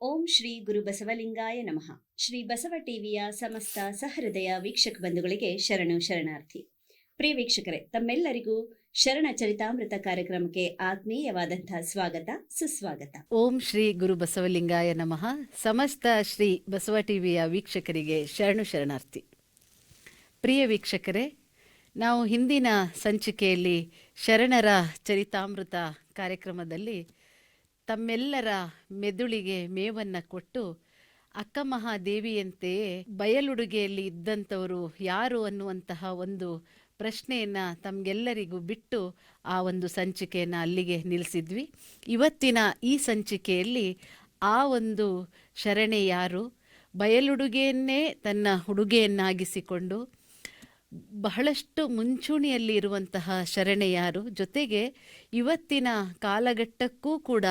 ಓಂ ಶ್ರೀ ಗುರು ಬಸವಲಿಂಗಾಯ ನಮಃ. ಶ್ರೀ ಬಸವ ಟಿವಿಯ ಸಮಸ್ತ ಸಹೃದಯ ವೀಕ್ಷಕ ಬಂಧುಗಳಿಗೆ ಶರಣು ಶರಣಾರ್ಥಿ. ಪ್ರಿಯ ವೀಕ್ಷಕರೇ, ತಮ್ಮೆಲ್ಲರಿಗೂ ಶರಣ ಚರಿತಾಮೃತ ಕಾರ್ಯಕ್ರಮಕ್ಕೆ ಆತ್ಮೀಯವಾದಂತಹ ಸ್ವಾಗತ, ಸುಸ್ವಾಗತ. ಓಂ ಶ್ರೀ ಗುರು ಬಸವಲಿಂಗಾಯ ನಮಃ. ಸಮಸ್ತ ಶ್ರೀ ಬಸವ ಟಿವಿಯ ವೀಕ್ಷಕರಿಗೆ ಶರಣು ಶರಣಾರ್ಥಿ. ಪ್ರಿಯ ವೀಕ್ಷಕರೇ, ನಾವು ಹಿಂದಿನ ಸಂಚಿಕೆಯಲ್ಲಿ ಶರಣರ ಚರಿತಾಮೃತ ಕಾರ್ಯಕ್ರಮದಲ್ಲಿ ತಮ್ಮೆಲ್ಲರ ಮೆದುಳಿಗೆ ಮೇವನ್ನ ಕೊಟ್ಟು ಅಕ್ಕ ಮಹಾದೇವಿಯಂತೆಯೇ ಬಯಲುಡುಗೆಯಲ್ಲಿ ಇದ್ದಂಥವರು ಯಾರು ಅನ್ನುವಂತಹ ಒಂದು ಪ್ರಶ್ನೆಯನ್ನು ತಮಗೆಲ್ಲರಿಗೂ ಬಿಟ್ಟು ಆ ಒಂದು ಸಂಚಿಕೆಯನ್ನು ಅಲ್ಲಿಗೆ ನಿಲ್ಲಿಸಿದ್ವಿ ಇವತ್ತಿನ ಈ ಸಂಚಿಕೆಯಲ್ಲಿ ಆ ಒಂದು ಶರಣೆ ಯಾರು? ಬಯಲುಡುಗೆಯನ್ನೇ ತನ್ನ ಉಡುಗೆಯನ್ನಾಗಿಸಿಕೊಂಡು ಬಹಳಷ್ಟು ಮುಂಚೂಣಿಯಲ್ಲಿ ಇರುವಂತಹ ಶರಣೆಯಾರು. ಜೊತೆಗೆ ಇವತ್ತಿನ ಕಾಲಘಟ್ಟಕ್ಕೂ ಕೂಡ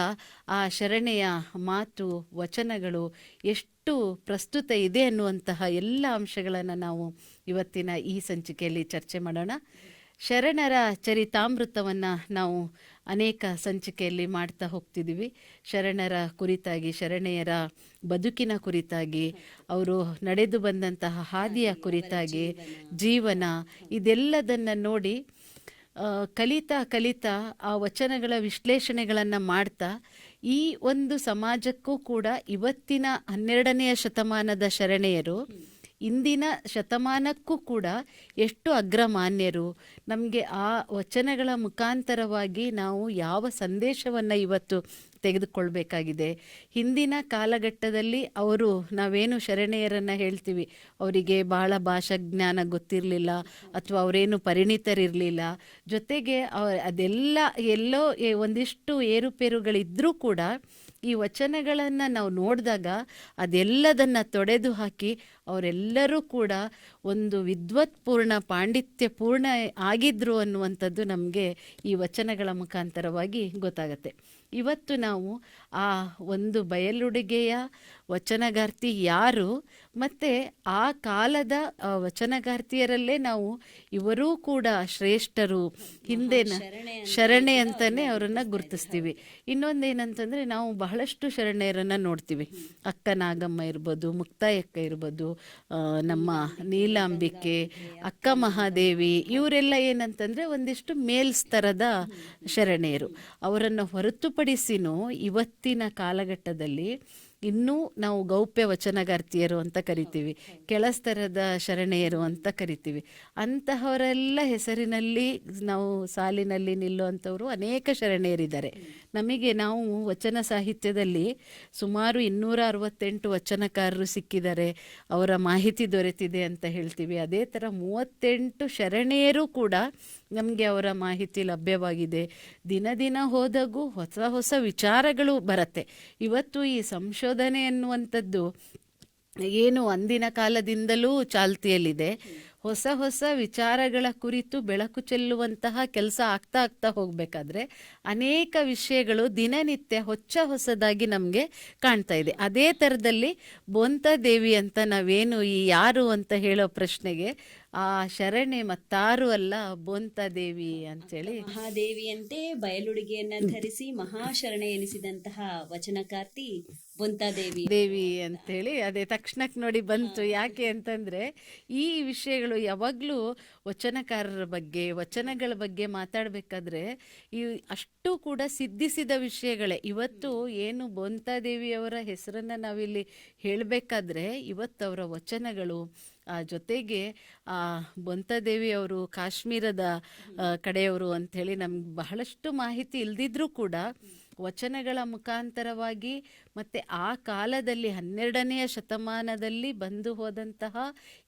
ಆ ಶರಣೆಯ ಮಾತು, ವಚನಗಳು ಎಷ್ಟು ಪ್ರಸ್ತುತ ಇದೆ ಅನ್ನುವಂತಹ ಎಲ್ಲ ಅಂಶಗಳನ್ನು ನಾವು ಇವತ್ತಿನ ಈ ಸಂಚಿಕೆಯಲ್ಲಿ ಚರ್ಚೆ ಮಾಡೋಣ. ಶರಣರ ಚರಿತಾಮೃತವನ್ನು ನಾವು ಅನೇಕ ಸಂಚಿಕೆಯಲ್ಲಿ ಮಾಡ್ತಾ ಹೋಗ್ತಿದ್ದೀವಿ. ಶರಣರ ಕುರಿತಾಗಿ, ಶರಣೆಯರ ಬದುಕಿನ ಕುರಿತಾಗಿ, ಅವರು ನಡೆದು ಬಂದಂತಹ ಹಾದಿಯ ಕುರಿತಾಗಿ, ಜೀವನ ಇದೆಲ್ಲದನ್ನು ನೋಡಿ ಕಲಿತಾ ಕಲಿತಾ ಆ ವಚನಗಳ ವಿಶ್ಲೇಷಣೆಗಳನ್ನು ಮಾಡ್ತಾ, ಈ ಒಂದು ಸಮಾಜಕ್ಕೂ ಕೂಡ ಇವತ್ತಿನ ಹನ್ನೆರಡನೆಯ ಶತಮಾನದ ಶರಣೆಯರು ಇಂದಿನ ಶತಮಾನಕ್ಕೂ ಕೂಡ ಎಷ್ಟು ಅಗ್ರಮಾನ್ಯರು. ನಮಗೆ ಆ ವಚನಗಳ ಮುಖಾಂತರವಾಗಿ ನಾವು ಯಾವ ಸಂದೇಶವನ್ನು ಇವತ್ತು ತೆಗೆದುಕೊಳ್ಬೇಕಾಗಿದೆ. ಹಿಂದಿನ ಕಾಲಘಟ್ಟದಲ್ಲಿ ಅವರು ನಾವೇನು ಶರಣೆಯರನ್ನು ಹೇಳ್ತೀವಿ? ಅವರಿಗೆ ಬಹಳ ಭಾಷಾ ಜ್ಞಾನ ಗೊತ್ತಿರಲಿಲ್ಲ ಅಥವಾ ಅವರೇನು ಪರಿಣಿತರಿರಲಿಲ್ಲ. ಜೊತೆಗೆ ಅದೆಲ್ಲ ಎಲ್ಲೋ ಒಂದಿಷ್ಟು ಏರುಪೇರುಗಳಿದ್ದರೂ ಕೂಡ ಈ ವಚನಗಳನ್ನು ನಾವು ನೋಡಿದಾಗ ಅದೆಲ್ಲದನ್ನು ತೊಡೆದು ಹಾಕಿ ಅವರೆಲ್ಲರೂ ಕೂಡ ಒಂದು ವಿದ್ವತ್ಪೂರ್ಣ ಪಾಂಡಿತ್ಯಪೂರ್ಣ ಆಗಿದ್ರು ಅನ್ನುವಂಥದ್ದು ನಮಗೆ ಈ ವಚನಗಳ ಮುಖಾಂತರವಾಗಿ ಗೊತ್ತಾಗತ್ತೆ. ಇವತ್ತು ನಾವು ಆ ಒಂದು ಬಯಲುಡುಗೆಯ ವಚನಗಾರ್ತಿ ಯಾರು? ಮತ್ತು ಆ ಕಾಲದ ವಚನಗಾರ್ತಿಯರಲ್ಲೇ ನಾವು ಇವರೂ ಕೂಡ ಶ್ರೇಷ್ಠರು. ಹಿಂದೆನ ಶರಣೆ ಅಂತಾನೆ ಅವರನ್ನು ಗುರುತಿಸ್ತೀವಿ. ಇನ್ನೊಂದೇನಂತಂದ್ರೆ ನಾವು ಬಹಳಷ್ಟು ಶರಣೆಯರನ್ನ ನೋಡ್ತೀವಿ. ಅಕ್ಕ ನಾಗಮ್ಮ ಇರ್ಬೋದು, ಮುಕ್ತಾಯಕ್ಕ ಇರ್ಬೋದು ನಮ್ಮ ನೀಲಾಂಬಿಕೆ, ಅಕ್ಕ ಮಹಾದೇವಿ ಇವರೆಲ್ಲ ಏನಂತಂದ್ರೆ ಒಂದಿಷ್ಟು ಮೇಲ್ಸ್ತರದ ಶರಣೆಯರು. ಅವರನ್ನು ಹೊರತುಪಡಿಸಿನೂ ಇವತ್ತಿನ ಕಾಲಘಟ್ಟದಲ್ಲಿ ಇನ್ನೂ ನಾವು ಗೌಪ್ಯ ವಚನಗಾರ್ತಿಯರು ಅಂತ ಕರಿತೀವಿ, ಕೆಳಸ್ತರದ ಶರಣೆಯರು ಅಂತ ಕರಿತೀವಿ. ಅಂತಹವರೆಲ್ಲ ಹೆಸರಿನಲ್ಲಿ ನಾವು ಸಾಲಿನಲ್ಲಿ ನಿಲ್ಲುವಂಥವರು ಅನೇಕ ಶರಣೆಯರಿದ್ದಾರೆ. ನಮಗೆ ನಾವು ವಚನ ಸಾಹಿತ್ಯದಲ್ಲಿ ಸುಮಾರು ಇನ್ನೂರ ಅರವತ್ತೆಂಟು ವಚನಕಾರರು ಸಿಕ್ಕಿದ್ದಾರೆ ಅವರ ಮಾಹಿತಿ ದೊರೆತಿದೆ ಅಂತ ಹೇಳ್ತೀವಿ. ಅದೇ ಥರ ಮೂವತ್ತೆಂಟು ಶರಣೆಯರು ಕೂಡ ನಮಗೆ ಅವರ ಮಾಹಿತಿ ಲಭ್ಯವಾಗಿದೆ. ದಿನ ದಿನ ಹೋದಾಗೂ ಹೊಸ ಹೊಸ ವಿಚಾರಗಳು ಬರುತ್ತೆ. ಇವತ್ತು ಈ ಸಂಶೋಧನೆ ಅನ್ನುವಂಥದ್ದು ಏನು ಅಂದಿನ ಕಾಲದಿಂದಲೂ ಚಾಲ್ತಿಯಲ್ಲಿದೆ. ಹೊಸ ಹೊಸ ವಿಚಾರಗಳ ಕುರಿತು ಬೆಳಕು ಚೆಲ್ಲುವಂತಹ ಕೆಲಸ ಆಗ್ತಾ ಆಗ್ತಾ ಹೋಗಬೇಕಾದ್ರೆ ಅನೇಕ ವಿಷಯಗಳು ದಿನನಿತ್ಯ ಹೊಚ್ಚ ಹೊಸದಾಗಿ ನಮಗೆ ಕಾಣ್ತಾ ಇದೆ. ಅದೇ ಥರದಲ್ಲಿ ಬೊಂತ ದೇವಿ ಅಂತ ನಾವೇನು ಈ ಯಾರು ಅಂತ ಹೇಳೋ ಪ್ರಶ್ನೆಗೆ, ಆ ಶರಣೆ ಮತ್ತಾರು ಅಲ್ಲ ಬೊಂತ ದೇವಿ ಅಂತೇಳಿ. ಮಹಾದೇವಿಯಂತೆ ಬಯಲುಡುಗೆಯನ್ನ ಧರಿಸಿ ಮಹಾಶರಣೆ ಎನಿಸಿದಂತಹ ವಚನಕಾರ್ತಿ ಬೊಂತಾದೇವಿ ದೇವಿ ಅಂತೇಳಿ ಅದೇ ತಕ್ಷಣಕ್ಕೆ ನೋಡಿ ಬಂತು. ಯಾಕೆ ಅಂತಂದ್ರೆ ಈ ವಿಷಯಗಳು ಯಾವಾಗಲೂ ವಚನಕಾರರ ಬಗ್ಗೆ ವಚನಗಳ ಬಗ್ಗೆ ಮಾತಾಡಬೇಕಾದ್ರೆ ಈ ಅಷ್ಟು ಕೂಡ ಸಿದ್ಧಿಸಿದ ವಿಷಯಗಳೇ. ಇವತ್ತು ಏನು ಬೊಂತಾದೇವಿಯವರ ಹೆಸರನ್ನ ನಾವಿಲ್ಲಿ ಹೇಳಬೇಕಾದ್ರೆ ಇವತ್ತು ಅವರ ವಚನಗಳು ಆ ಜೊತೆಗೆ ಆ ಬೊಂತಾದೇವಿ ಅವರು ಕಾಶ್ಮೀರದ ಕಡೆಯವರು ಅಂಥೇಳಿ ನಮ್ಗೆ ಬಹಳಷ್ಟು ಮಾಹಿತಿ ಇಲ್ದಿದ್ರೂ ಕೂಡ ವಚನಗಳ ಮುಖಾಂತರವಾಗಿ ಮತ್ತು ಆ ಕಾಲದಲ್ಲಿ ಹನ್ನೆರಡನೆಯ ಶತಮಾನದಲ್ಲಿ ಬಂದು ಹೋದಂತಹ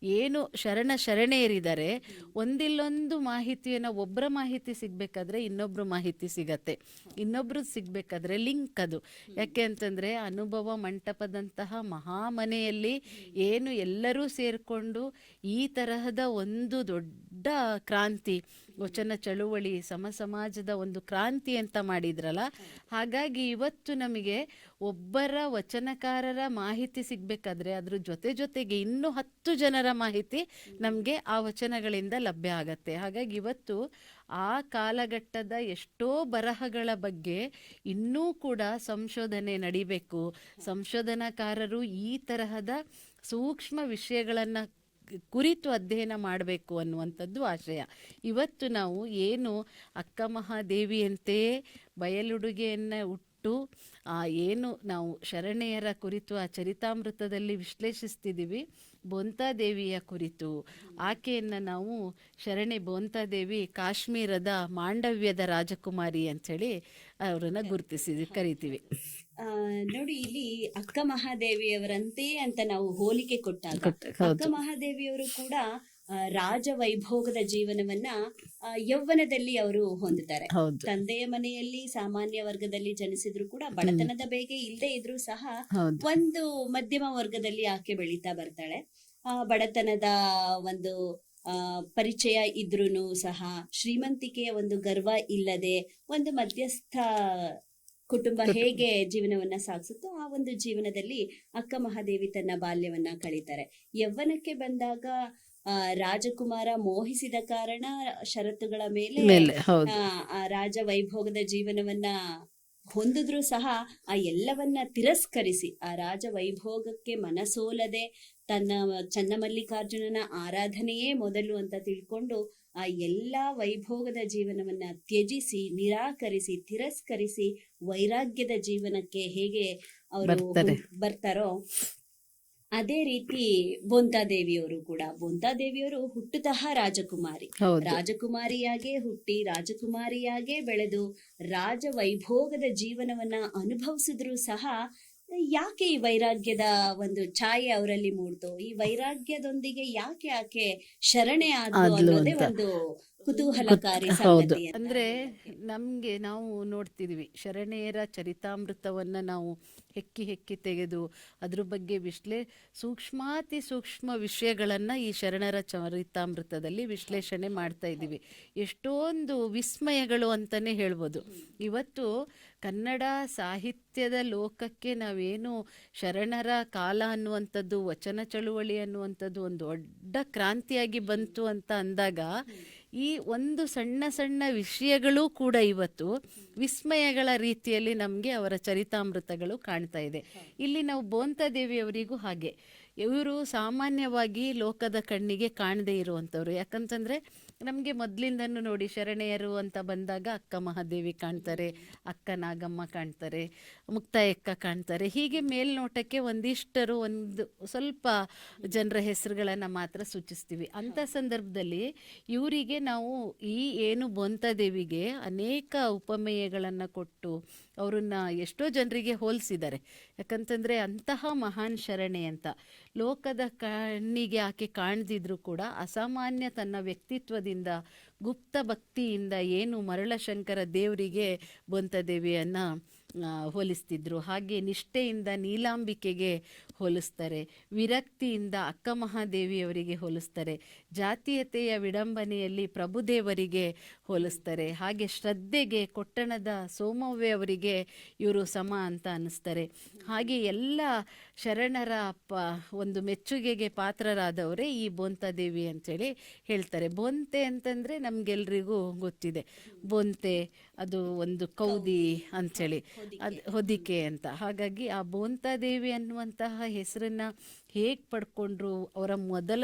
ಏನು ಶರಣ ಶರಣೆಯರಿದ್ದಾರೆ ಒಂದಿಲ್ಲೊಂದು ಮಾಹಿತಿಯನ್ನು ಒಬ್ಬರ ಮಾಹಿತಿ ಸಿಗಬೇಕಾದ್ರೆ ಇನ್ನೊಬ್ಬರು ಮಾಹಿತಿ ಸಿಗತ್ತೆ. ಇನ್ನೊಬ್ರು ಸಿಗಬೇಕಾದ್ರೆ ಲಿಂಕ್ ಅದು. ಯಾಕೆ ಅಂತಂದರೆ ಅನುಭವ ಮಂಟಪದಂತಹ ಮಹಾಮನೆಯಲ್ಲಿ ಏನು ಎಲ್ಲರೂ ಸೇರಿಕೊಂಡು ಈ ತರಹದ ಒಂದು ದೊಡ್ಡ ಕ್ರಾಂತಿ ವಚನ ಚಳುವಳಿ ಸಮ ಸಮಾಜದ ಒಂದು ಕ್ರಾಂತಿ ಅಂತ ಮಾಡಿದ್ರಲ್ಲ, ಹಾಗಾಗಿ ಇವತ್ತು ನಮಗೆ ಒಬ್ಬರ ವಚನಕಾರರ ಮಾಹಿತಿ ಸಿಗಬೇಕಾದ್ರೆ ಅದ್ರ ಜೊತೆ ಜೊತೆಗೆ ಇನ್ನೂ ಹತ್ತು ಜನರ ಮಾಹಿತಿ ನಮಗೆ ಆ ವಚನಗಳಿಂದ ಲಭ್ಯ ಆಗತ್ತೆ. ಹಾಗಾಗಿ ಇವತ್ತು ಆ ಕಾಲಘಟ್ಟದ ಎಷ್ಟೋ ಬರಹಗಳ ಬಗ್ಗೆ ಇನ್ನೂ ಕೂಡ ಸಂಶೋಧನೆ ನಡಿಬೇಕು. ಸಂಶೋಧನಾಕಾರರು ಈ ತರಹದ ಸೂಕ್ಷ್ಮ ವಿಷಯಗಳನ್ನು ಕುರಿತು ಅಧ್ಯಯನ ಮಾಡಬೇಕು ಅನ್ನುವಂಥದ್ದು ಆಶಯ. ಇವತ್ತು ನಾವು ಏನು ಅಕ್ಕ ಮಹಾದೇವಿಯಂತೆಯೇ ಬಯಲುಡುಗೆಯನ್ನು ಉಟ್ಟು ಏನು ನಾವು ಶರಣೆಯರ ಕುರಿತು, ಆ ಚರಿತಾಮೃತದಲ್ಲಿ ವಿಶ್ಲೇಷಿಸ್ತಿದ್ದೀವಿ, ಬೊಂತಾದೇವಿಯ ಕುರಿತು. ಆಕೆಯನ್ನು ನಾವು ಶರಣೆ ಬೋಂತಾದೇವಿ ಕಾಶ್ಮೀರದ ಮಾಂಡವ್ಯದ ರಾಜಕುಮಾರಿ ಅಂಥೇಳಿ ಅವರನ್ನು ಗುರುತಿಸಿ, ಕರಿತೀವಿ. ನೋಡಿ ಇಲ್ಲಿ ಅಕ್ಕ ಮಹಾದೇವಿಯವರಂತೆ ಅಂತ ನಾವು ಹೋಲಿಕೆ ಕೊಟ್ಟಾಗ. ಅಕ್ಕ ಮಹಾದೇವಿಯವರು ಕೂಡ ರಾಜ ವೈಭೋಗದ ಜೀವನವನ್ನ ಯೌವನದಲ್ಲಿ ಅವರು ಹೊಂದುತ್ತಾರೆ. ತಂದೆಯ ಮನೆಯಲ್ಲಿ ಸಾಮಾನ್ಯ ವರ್ಗದಲ್ಲಿ ಜನಿಸಿದ್ರು ಕೂಡ ಬಡತನದ ಬೇಗೆ ಇಲ್ಲದೆ ಇದ್ರೂ ಸಹ ಒಂದು ಮಧ್ಯಮ ವರ್ಗದಲ್ಲಿ ಆಕೆ ಬೆಳೀತಾ ಬರ್ತಾಳೆ. ಆ ಬಡತನದ ಒಂದು ಪರಿಚಯ ಇದ್ರೂನು ಸಹ ಶ್ರೀಮಂತಿಕೆಯ ಒಂದು ಗರ್ವ ಇಲ್ಲದೆ ಒಂದು ಮಧ್ಯಸ್ಥ ಕುಟುಂಬ ಹೇಗೆ ಜೀವನವನ್ನ ಸಾಗಿಸುತ್ತೋ ಆ ಒಂದು ಜೀವನದಲ್ಲಿ ಅಕ್ಕ ಮಹಾದೇವಿ ತನ್ನ ಬಾಲ್ಯವನ್ನ ಕಳೀತಾರೆ. ಯೌವನಕ್ಕೆ ಬಂದಾಗ ಆ ರಾಜಕುಮಾರ ಮೋಹಿಸಿದ ಕಾರಣ ಷರತ್ತುಗಳ ಮೇಲೆ ರಾಜ ವೈಭೋಗದ ಜೀವನವನ್ನ ಹೊಂದಿದ್ರು ಸಹ ಆ ಎಲ್ಲವನ್ನ ತಿರಸ್ಕರಿಸಿ ಆ ರಾಜ ವೈಭೋಗಕ್ಕೆ ಮನಸೋಲದೆ ತನ್ನ ಚನ್ನಮಲ್ಲಿಕಾರ್ಜುನನ ಆರಾಧನೆಯೇ ಮೊದಲು ಅಂತ ತಿಳ್ಕೊಂಡು ಆ ಎಲ್ಲಾ ವೈಭೋಗದ ಜೀವನವನ್ನ ತ್ಯಜಿಸಿ ನಿರಾಕರಿಸಿ ತಿರಸ್ಕರಿಸಿ ವೈರಾಗ್ಯದ ಜೀವನಕ್ಕೆ ಹೇಗೆ ಅವರು ಬರ್ತಾರೆ. ಅದೇ ರೀತಿ ಬೊಂತಾದೇವಿಯವರು ಕೂಡ. ಬೊಂತಾದೇವಿಯವರು ಹುಟ್ಟುತಃ ರಾಜಕುಮಾರಿ. ರಾಜಕುಮಾರಿಯಾಗೇ ಹುಟ್ಟಿ ರಾಜಕುಮಾರಿಯಾಗೆ ಬೆಳೆದು ರಾಜ ವೈಭೋಗದ ಜೀವನವನ್ನ ಅನುಭವಿಸಿದ್ರು ಸಹ ಯಾಕೆ ಈ ವೈರಾಗ್ಯದ ಒಂದು ಛಾಯೆ ಅವರಲ್ಲಿ ಮೂಡ್ತು? ಈ ವೈರಾಗ್ಯದೊಂದಿಗೆ ಯಾಕೆ ಆಕೆ ಶರಣೆ ಆದ್ಲು ಅನ್ನೋದೇ ಒಂದು ಕುತೂಹಲಕಾರಿ ಹೌದು. ಸಂಗತಿ ಅಂತ ಅಂದ್ರೆ ನಮ್ಗೆ ನಾವು ನೋಡ್ತಿದ್ವಿ ಶರಣೆಯರ ಚರಿತಾಮೃತವನ್ನ ನಾವು ಹೆಕ್ಕಿ ಹೆಕ್ಕಿ ತೆಗೆದು ಅದ್ರ ಬಗ್ಗೆ ವಿಶ್ಲೇ ಸೂಕ್ಷ್ಮಾತಿ ಸೂಕ್ಷ್ಮ ವಿಷಯಗಳನ್ನ ಈ ಶರಣರ ಚರಿತಾಮೃತದಲ್ಲಿ ವಿಶ್ಲೇಷಣೆ ಮಾಡ್ತಾ ಇದ್ದೀವಿ. ಎಷ್ಟೊಂದು ವಿಸ್ಮಯಗಳು ಅಂತಾನೆ ಹೇಳ್ಬೋದು. ಇವತ್ತು ಕನ್ನಡ ಸಾಹಿತ್ಯದ ಲೋಕಕ್ಕೆ ನಾವೇನು ಶರಣರ ಕಾಲ ಅನ್ನುವಂಥದ್ದು ವಚನ ಚಳುವಳಿ ಅನ್ನುವಂಥದ್ದು ಒಂದು ದೊಡ್ಡ ಕ್ರಾಂತಿಯಾಗಿ ಬಂತು ಅಂತ ಅಂದಾಗ ಈ ಒಂದು ಸಣ್ಣ ಸಣ್ಣ ವಿಷಯಗಳೂ ಕೂಡ ಇವತ್ತು ವಿಸ್ಮಯಗಳ ರೀತಿಯಲ್ಲಿ ನಮಗೆ ಅವರ ಚರಿತಾಮೃತಗಳು ಕಾಣ್ತಾ ಇದೆ. ಇಲ್ಲಿ ನಾವು ಬೋಂತಾದೇವಿಯವರಿಗೂ ಹಾಗೆ. ಇವರು ಸಾಮಾನ್ಯವಾಗಿ ಲೋಕದ ಕಣ್ಣಿಗೆ ಕಾಣದೇ ಇರುವಂಥವ್ರು. ಯಾಕಂತಂದರೆ ನಮಗೆ ಮೊದಲಿಂದನೂ ನೋಡಿ ಶರಣೆಯರು ಅಂತ ಬಂದಾಗ ಅಕ್ಕ ಮಹಾದೇವಿ ಕಾಣ್ತಾರೆ, ಅಕ್ಕ ನಾಗಮ್ಮ ಕಾಣ್ತಾರೆ, ಮುಕ್ತಾಯಕ್ಕ ಕಾಣ್ತಾರೆ. ಹೀಗೆ ಮೇಲ್ನೋಟಕ್ಕೆ ಒಂದಿಷ್ಟರು ಒಂದು ಸ್ವಲ್ಪ ಜನರ ಹೆಸರುಗಳನ್ನು ಮಾತ್ರ ಸೂಚಿಸ್ತೀವಿ. ಅಂಥ ಸಂದರ್ಭದಲ್ಲಿ ಇವರಿಗೆ ನಾವು ಈ ಏನು ಬೊಂತದೇವಿಗೆ ಅನೇಕ ಉಪಮೇಯಗಳನ್ನು ಕೊಟ್ಟು ಅವರನ್ನ ಎಷ್ಟೋ ಜನರಿಗೆ ಹೋಲಿಸಿದ್ದಾರೆ. ಯಾಕಂತಂದರೆ ಅಂತಹ ಮಹಾನ್ ಶರಣೆ ಅಂತ. ಲೋಕದ ಕಣ್ಣಿಗೆ ಆಕೆ ಕಾಣದಿದ್ರು ಕೂಡ ಅಸಾಮಾನ್ಯ ತನ್ನ ವ್ಯಕ್ತಿತ್ವದಿಂದ ಗುಪ್ತ ಭಕ್ತಿಯಿಂದ ಏನು ಮರಳಶಂಕರ ದೇವರಿಗೆ ಬೊಂತದೇವಿಯನ್ನು ಹೋಲಿಸ್ತಿದ್ರು. ಹಾಗೆ ನಿಷ್ಠೆಯಿಂದ ನೀಲಾಂಬಿಕೆಗೆ ಹೋಲಿಸ್ತಾರೆ. ವಿರಕ್ತಿಯಿಂದ ಅಕ್ಕ ಮಹಾದೇವಿಯವರಿಗೆ ಹೋಲಿಸ್ತಾರೆ. ಜಾತೀಯತೆಯ ವಿಡಂಬನೆಯಲ್ಲಿ ಪ್ರಭುದೇವರಿಗೆ ಹೋಲಿಸ್ತಾರೆ. ಹಾಗೆ ಶ್ರದ್ಧೆಗೆ ಕೊಟ್ಟಣದ ಸೋಮವ್ಯ ಅವರಿಗೆ ಇವರು ಸಮ ಅಂತ ಅನ್ನಿಸ್ತಾರೆ. ಹಾಗೆ ಎಲ್ಲ ಶರಣರ ಪ ಒಂದು ಮೆಚ್ಚುಗೆಗೆ ಪಾತ್ರರಾದವರೇ ಈ ಬೊಂತಾದೇವಿ ಅಂತೇಳಿ ಹೇಳ್ತಾರೆ. ಬೊಂತೆ ಅಂತಂದರೆ ನಮಗೆಲ್ರಿಗೂ ಗೊತ್ತಿದೆ. ಬೊಂತೆ ಅದು ಒಂದು ಕೌದಿ ಅಂಥೇಳಿ ಅದು ಹೊದಿಕೆ ಅಂತ. ಹಾಗಾಗಿ ಆ ಬೋಂತಾದೇವಿ ಅನ್ನುವಂತಹ ಹೆಸರನ್ನ ಹೇಗೆ ಪಡ್ಕೊಂಡ್ರು ಅವರ ಮೊದಲ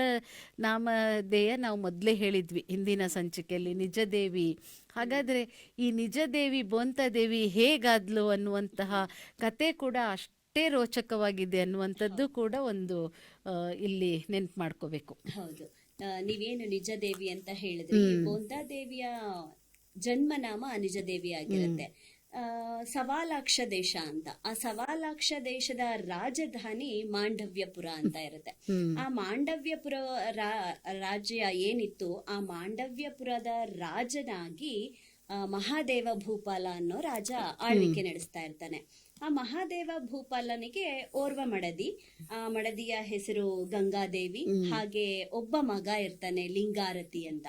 ನಾಮಧೇಯ ನಾವು ಮೊದಲೇ ಹೇಳಿದ್ವಿ ಹಿಂದಿನ ಸಂಚಿಕೆಯಲ್ಲಿ ನಿಜದೇವಿ ಹಾಗಾದರೆ ಈ ನಿಜದೇವಿ ಬೋಂತದೇವಿ ಹೇಗಾದ್ಲು ಅನ್ನುವಂತಹ ಕತೆ ಕೂಡ ಅಷ್ಟೇ ರೋಚಕವಾಗಿದೆ ಅನ್ನುವಂಥದ್ದು ಕೂಡ ಒಂದು ಇಲ್ಲಿ ನೆನಪು ಮಾಡ್ಕೋಬೇಕು. ಹೌದು. ನೀವೇನು ನಿಜದೇವಿ ಅಂತ ಹೇಳಿದ್ರಿ ಬೋಂತಾದೇವಿಯ ಜನ್ಮನಾಮ ನಿಜದೇವಿ ಆಗಿರುತ್ತೆ. ಆ, ಸವಾಲಾಕ್ಷ ದೇಶ ಅಂತ. ಆ ಸವಾಲಾಕ್ಷ ದೇಶದ ರಾಜಧಾನಿ ಮಾಂಡವ್ಯಪುರ ಅಂತ ಇರುತ್ತೆ. ಆ ಮಾಂಡವ್ಯಪುರ ರಾಜ್ಯ ಏನಿತ್ತು ಆ ಮಾಂಡವ್ಯಪುರದ ರಾಜನಾಗಿ ಮಹಾದೇವ ಭೂಪಾಲ ಅನ್ನೋ ರಾಜ ಆಳ್ವಿಕೆ ನಡೆಸ್ತಾ ಇರ್ತಾನೆ. ಆ ಮಹಾದೇವ ಭೂಪಾಲನಿಗೆ ಓರ್ವ ಮಡದಿ. ಆ ಮಡದಿಯ ಹೆಸರು ಗಂಗಾದೇವಿ. ಹಾಗೆ ಒಬ್ಬ ಮಗ ಇರ್ತಾನೆ ಲಿಂಗಾರತಿ ಅಂತ.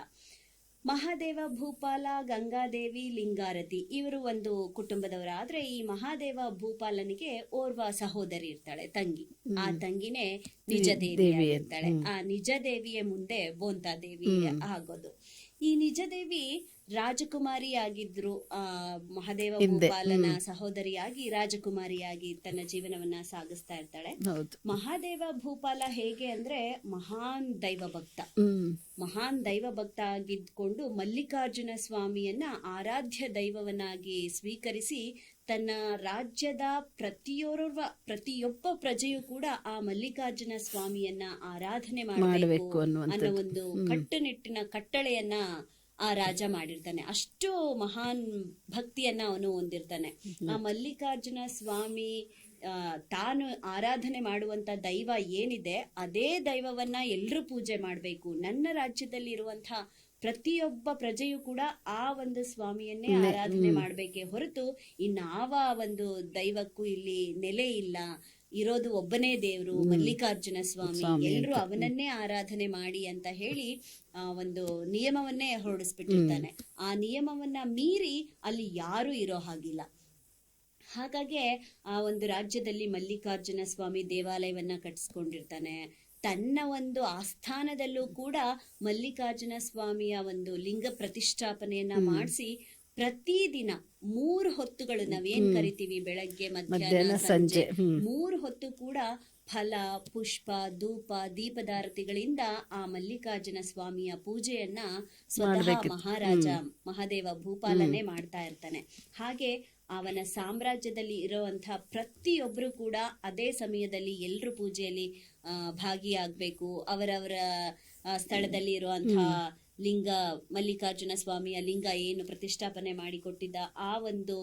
ಮಹಾದೇವ ಭೂಪಾಲ ಗಂಗಾದೇವಿ ಲಿಂಗಾರತಿ ಇವರು ಒಂದು ಕುಟುಂಬದವರಾದ್ರೆ ಈ ಮಹಾದೇವ ಭೂಪಾಲನಿಗೆ ಓರ್ವ ಸಹೋದರಿ ಇರ್ತಾಳೆ ತಂಗಿ. ಆ ತಂಗಿನೇ ನಿಜ ದೇವಿ ಆಗಿರ್ತಾಳೆ. ಆ ನಿಜ ದೇವಿಯ ಮುಂದೆ ಬೋಂತಾ ದೇವಿ ಆಗೋದು. ಈ ನಿಜ ದೇವಿ ರಾಜಕುಮಾರಿ ಆಗಿದ್ರು ಆ ಮಹಾದೇವ ಗೋಪಾಲನ ಭೂಪಾಲನ ಸಹೋದರಿಯಾಗಿ ರಾಜಕುಮಾರಿಯಾಗಿ ತನ್ನ ಜೀವನವನ್ನ ಸಾಗಿಸ್ತಾ ಇರ್ತಾಳೆ. ಹೌದು. ಮಹಾದೇವ ಭೂಪಾಲ ಹೇಗೆ ಅಂದ್ರೆ ಮಹಾನ್ ದೈವ ಭಕ್ತ ಮಹಾನ್ ದೈವ ಭಕ್ತ ಆಗಿದ್ಕೊಂಡು ಮಲ್ಲಿಕಾರ್ಜುನ ಸ್ವಾಮಿಯನ್ನ ಆರಾಧ್ಯ ದೈವವನ್ನಾಗಿ ಸ್ವೀಕರಿಸಿ ತನ್ನ ರಾಜ್ಯದ ಪ್ರತಿಯೊರ್ವ ಪ್ರತಿಯೊಬ್ಬ ಪ್ರಜೆಯು ಕೂಡ ಆ ಮಲ್ಲಿಕಾರ್ಜುನ ಸ್ವಾಮಿಯನ್ನ ಆರಾಧನೆ ಮಾಡಬೇಕು ಅನ್ನೋ ಒಂದು ಕಟ್ಟುನಿಟ್ಟಿನ ಕಟ್ಟಳೆಯನ್ನ ಆ ರಾಜ ಮಾಡಿರ್ತಾನೆ. ಅಷ್ಟು ಮಹಾನ್ ಭಕ್ತಿಯನ್ನ ಅವನು ಹೊಂದಿರ್ತಾನೆ. ಆ ಮಲ್ಲಿಕಾರ್ಜುನ ಸ್ವಾಮಿ ತಾನು ಆರಾಧನೆ ಮಾಡುವಂತ ದೈವ ಏನಿದೆ ಅದೇ ದೈವವನ್ನ ಎಲ್ಲರೂ ಪೂಜೆ ಮಾಡಬೇಕು. ನನ್ನ ರಾಜ್ಯದಲ್ಲಿ ಇರುವಂತಹ ಪ್ರತಿಯೊಬ್ಬ ಪ್ರಜೆಯು ಕೂಡ ಆ ಒಂದು ಸ್ವಾಮಿಯನ್ನೇ ಆರಾಧನೆ. ಮಾಡಬೇಕೆ ಹೊರತು ಇನ್ನಾವ ಒಂದು ದೈವಕ್ಕೂ ಇಲ್ಲಿ ನೆಲೆ ಇಲ್ಲ. ಇರೋದು ಒಬ್ಬನೇ ದೇವರು ಮಲ್ಲಿಕಾರ್ಜುನ ಸ್ವಾಮಿ ಎಲ್ಲರೂ ಅವನನ್ನೇ ಆರಾಧನೆ ಮಾಡಿ ಅಂತ ಹೇಳಿ ಆ ಒಂದು ನಿಯಮವನ್ನೇ ಹೊರಡಿಸ್ಬಿಟ್ಟಿರ್ತಾನೆ. ಆ ನಿಯಮವನ್ನ ಮೀರಿ ಅಲ್ಲಿ ಯಾರು ಇರೋ ಹಾಗಿಲ್ಲ. ಹಾಗಾಗಿ ಆ ಒಂದು ರಾಜ್ಯದಲ್ಲಿ ಮಲ್ಲಿಕಾರ್ಜುನ ಸ್ವಾಮಿ ದೇವಾಲಯವನ್ನ ಕಟ್ಟಿಸ್ಕೊಂಡಿರ್ತಾನೆ. ತನ್ನ ಒಂದು ಆಸ್ಥಾನದಲ್ಲೂ ಕೂಡ ಮಲ್ಲಿಕಾರ್ಜುನ ಸ್ವಾಮಿಯ ಒಂದು ಲಿಂಗ ಪ್ರತಿಷ್ಠಾಪನೆಯನ್ನ. ಮಾಡಿಸಿ ಪ್ರತಿದಿನ ಮೂರು ಹೊತ್ತುಗಳು ನಾವೇನ್. ಕರಿತೀವಿ ಬೆಳಗ್ಗೆ ಮಧ್ಯಾಹ್ನ ಸಂಜೆ. ಮೂರು ಹೊತ್ತು ಕೂಡ ಫಲ ಪುಷ್ಪ ಧೂಪ ದೀಪದಾರತಿಗಳಿಂದ ಆ ಮಲ್ಲಿಕಾರ್ಜುನ ಸ್ವಾಮಿಯ ಪೂಜೆಯನ್ನ ಸ್ವತಃ ಮಹಾರಾಜ ಮಹಾದೇವ ಭೂಪಾಲನೆ ಮಾಡ್ತಾ ಇರ್ತಾನೆ. ಹಾಗೆ ಅವನ ಸಾಮ್ರಾಜ್ಯದಲ್ಲಿ ಇರುವಂತಹ ಪ್ರತಿಯೊಬ್ರು ಕೂಡ ಅದೇ ಸಮಯದಲ್ಲಿ ಎಲ್ರು ಪೂಜೆಯಲ್ಲಿ ಭಾಗಿಯಾಗ್ಬೇಕು. ಅವರವರ ಸ್ಥಳದಲ್ಲಿ ಇರುವಂತಹ ಲಿಂಗ ಮಲ್ಲಿಕಾರ್ಜುನ ಸ್ವಾಮಿಯ ಲಿಂಗ ಏನು ಪ್ರತಿಷ್ಠಾಪನೆ ಮಾಡಿಕೊಟ್ಟಿದ್ದ ಆ ಒಂದು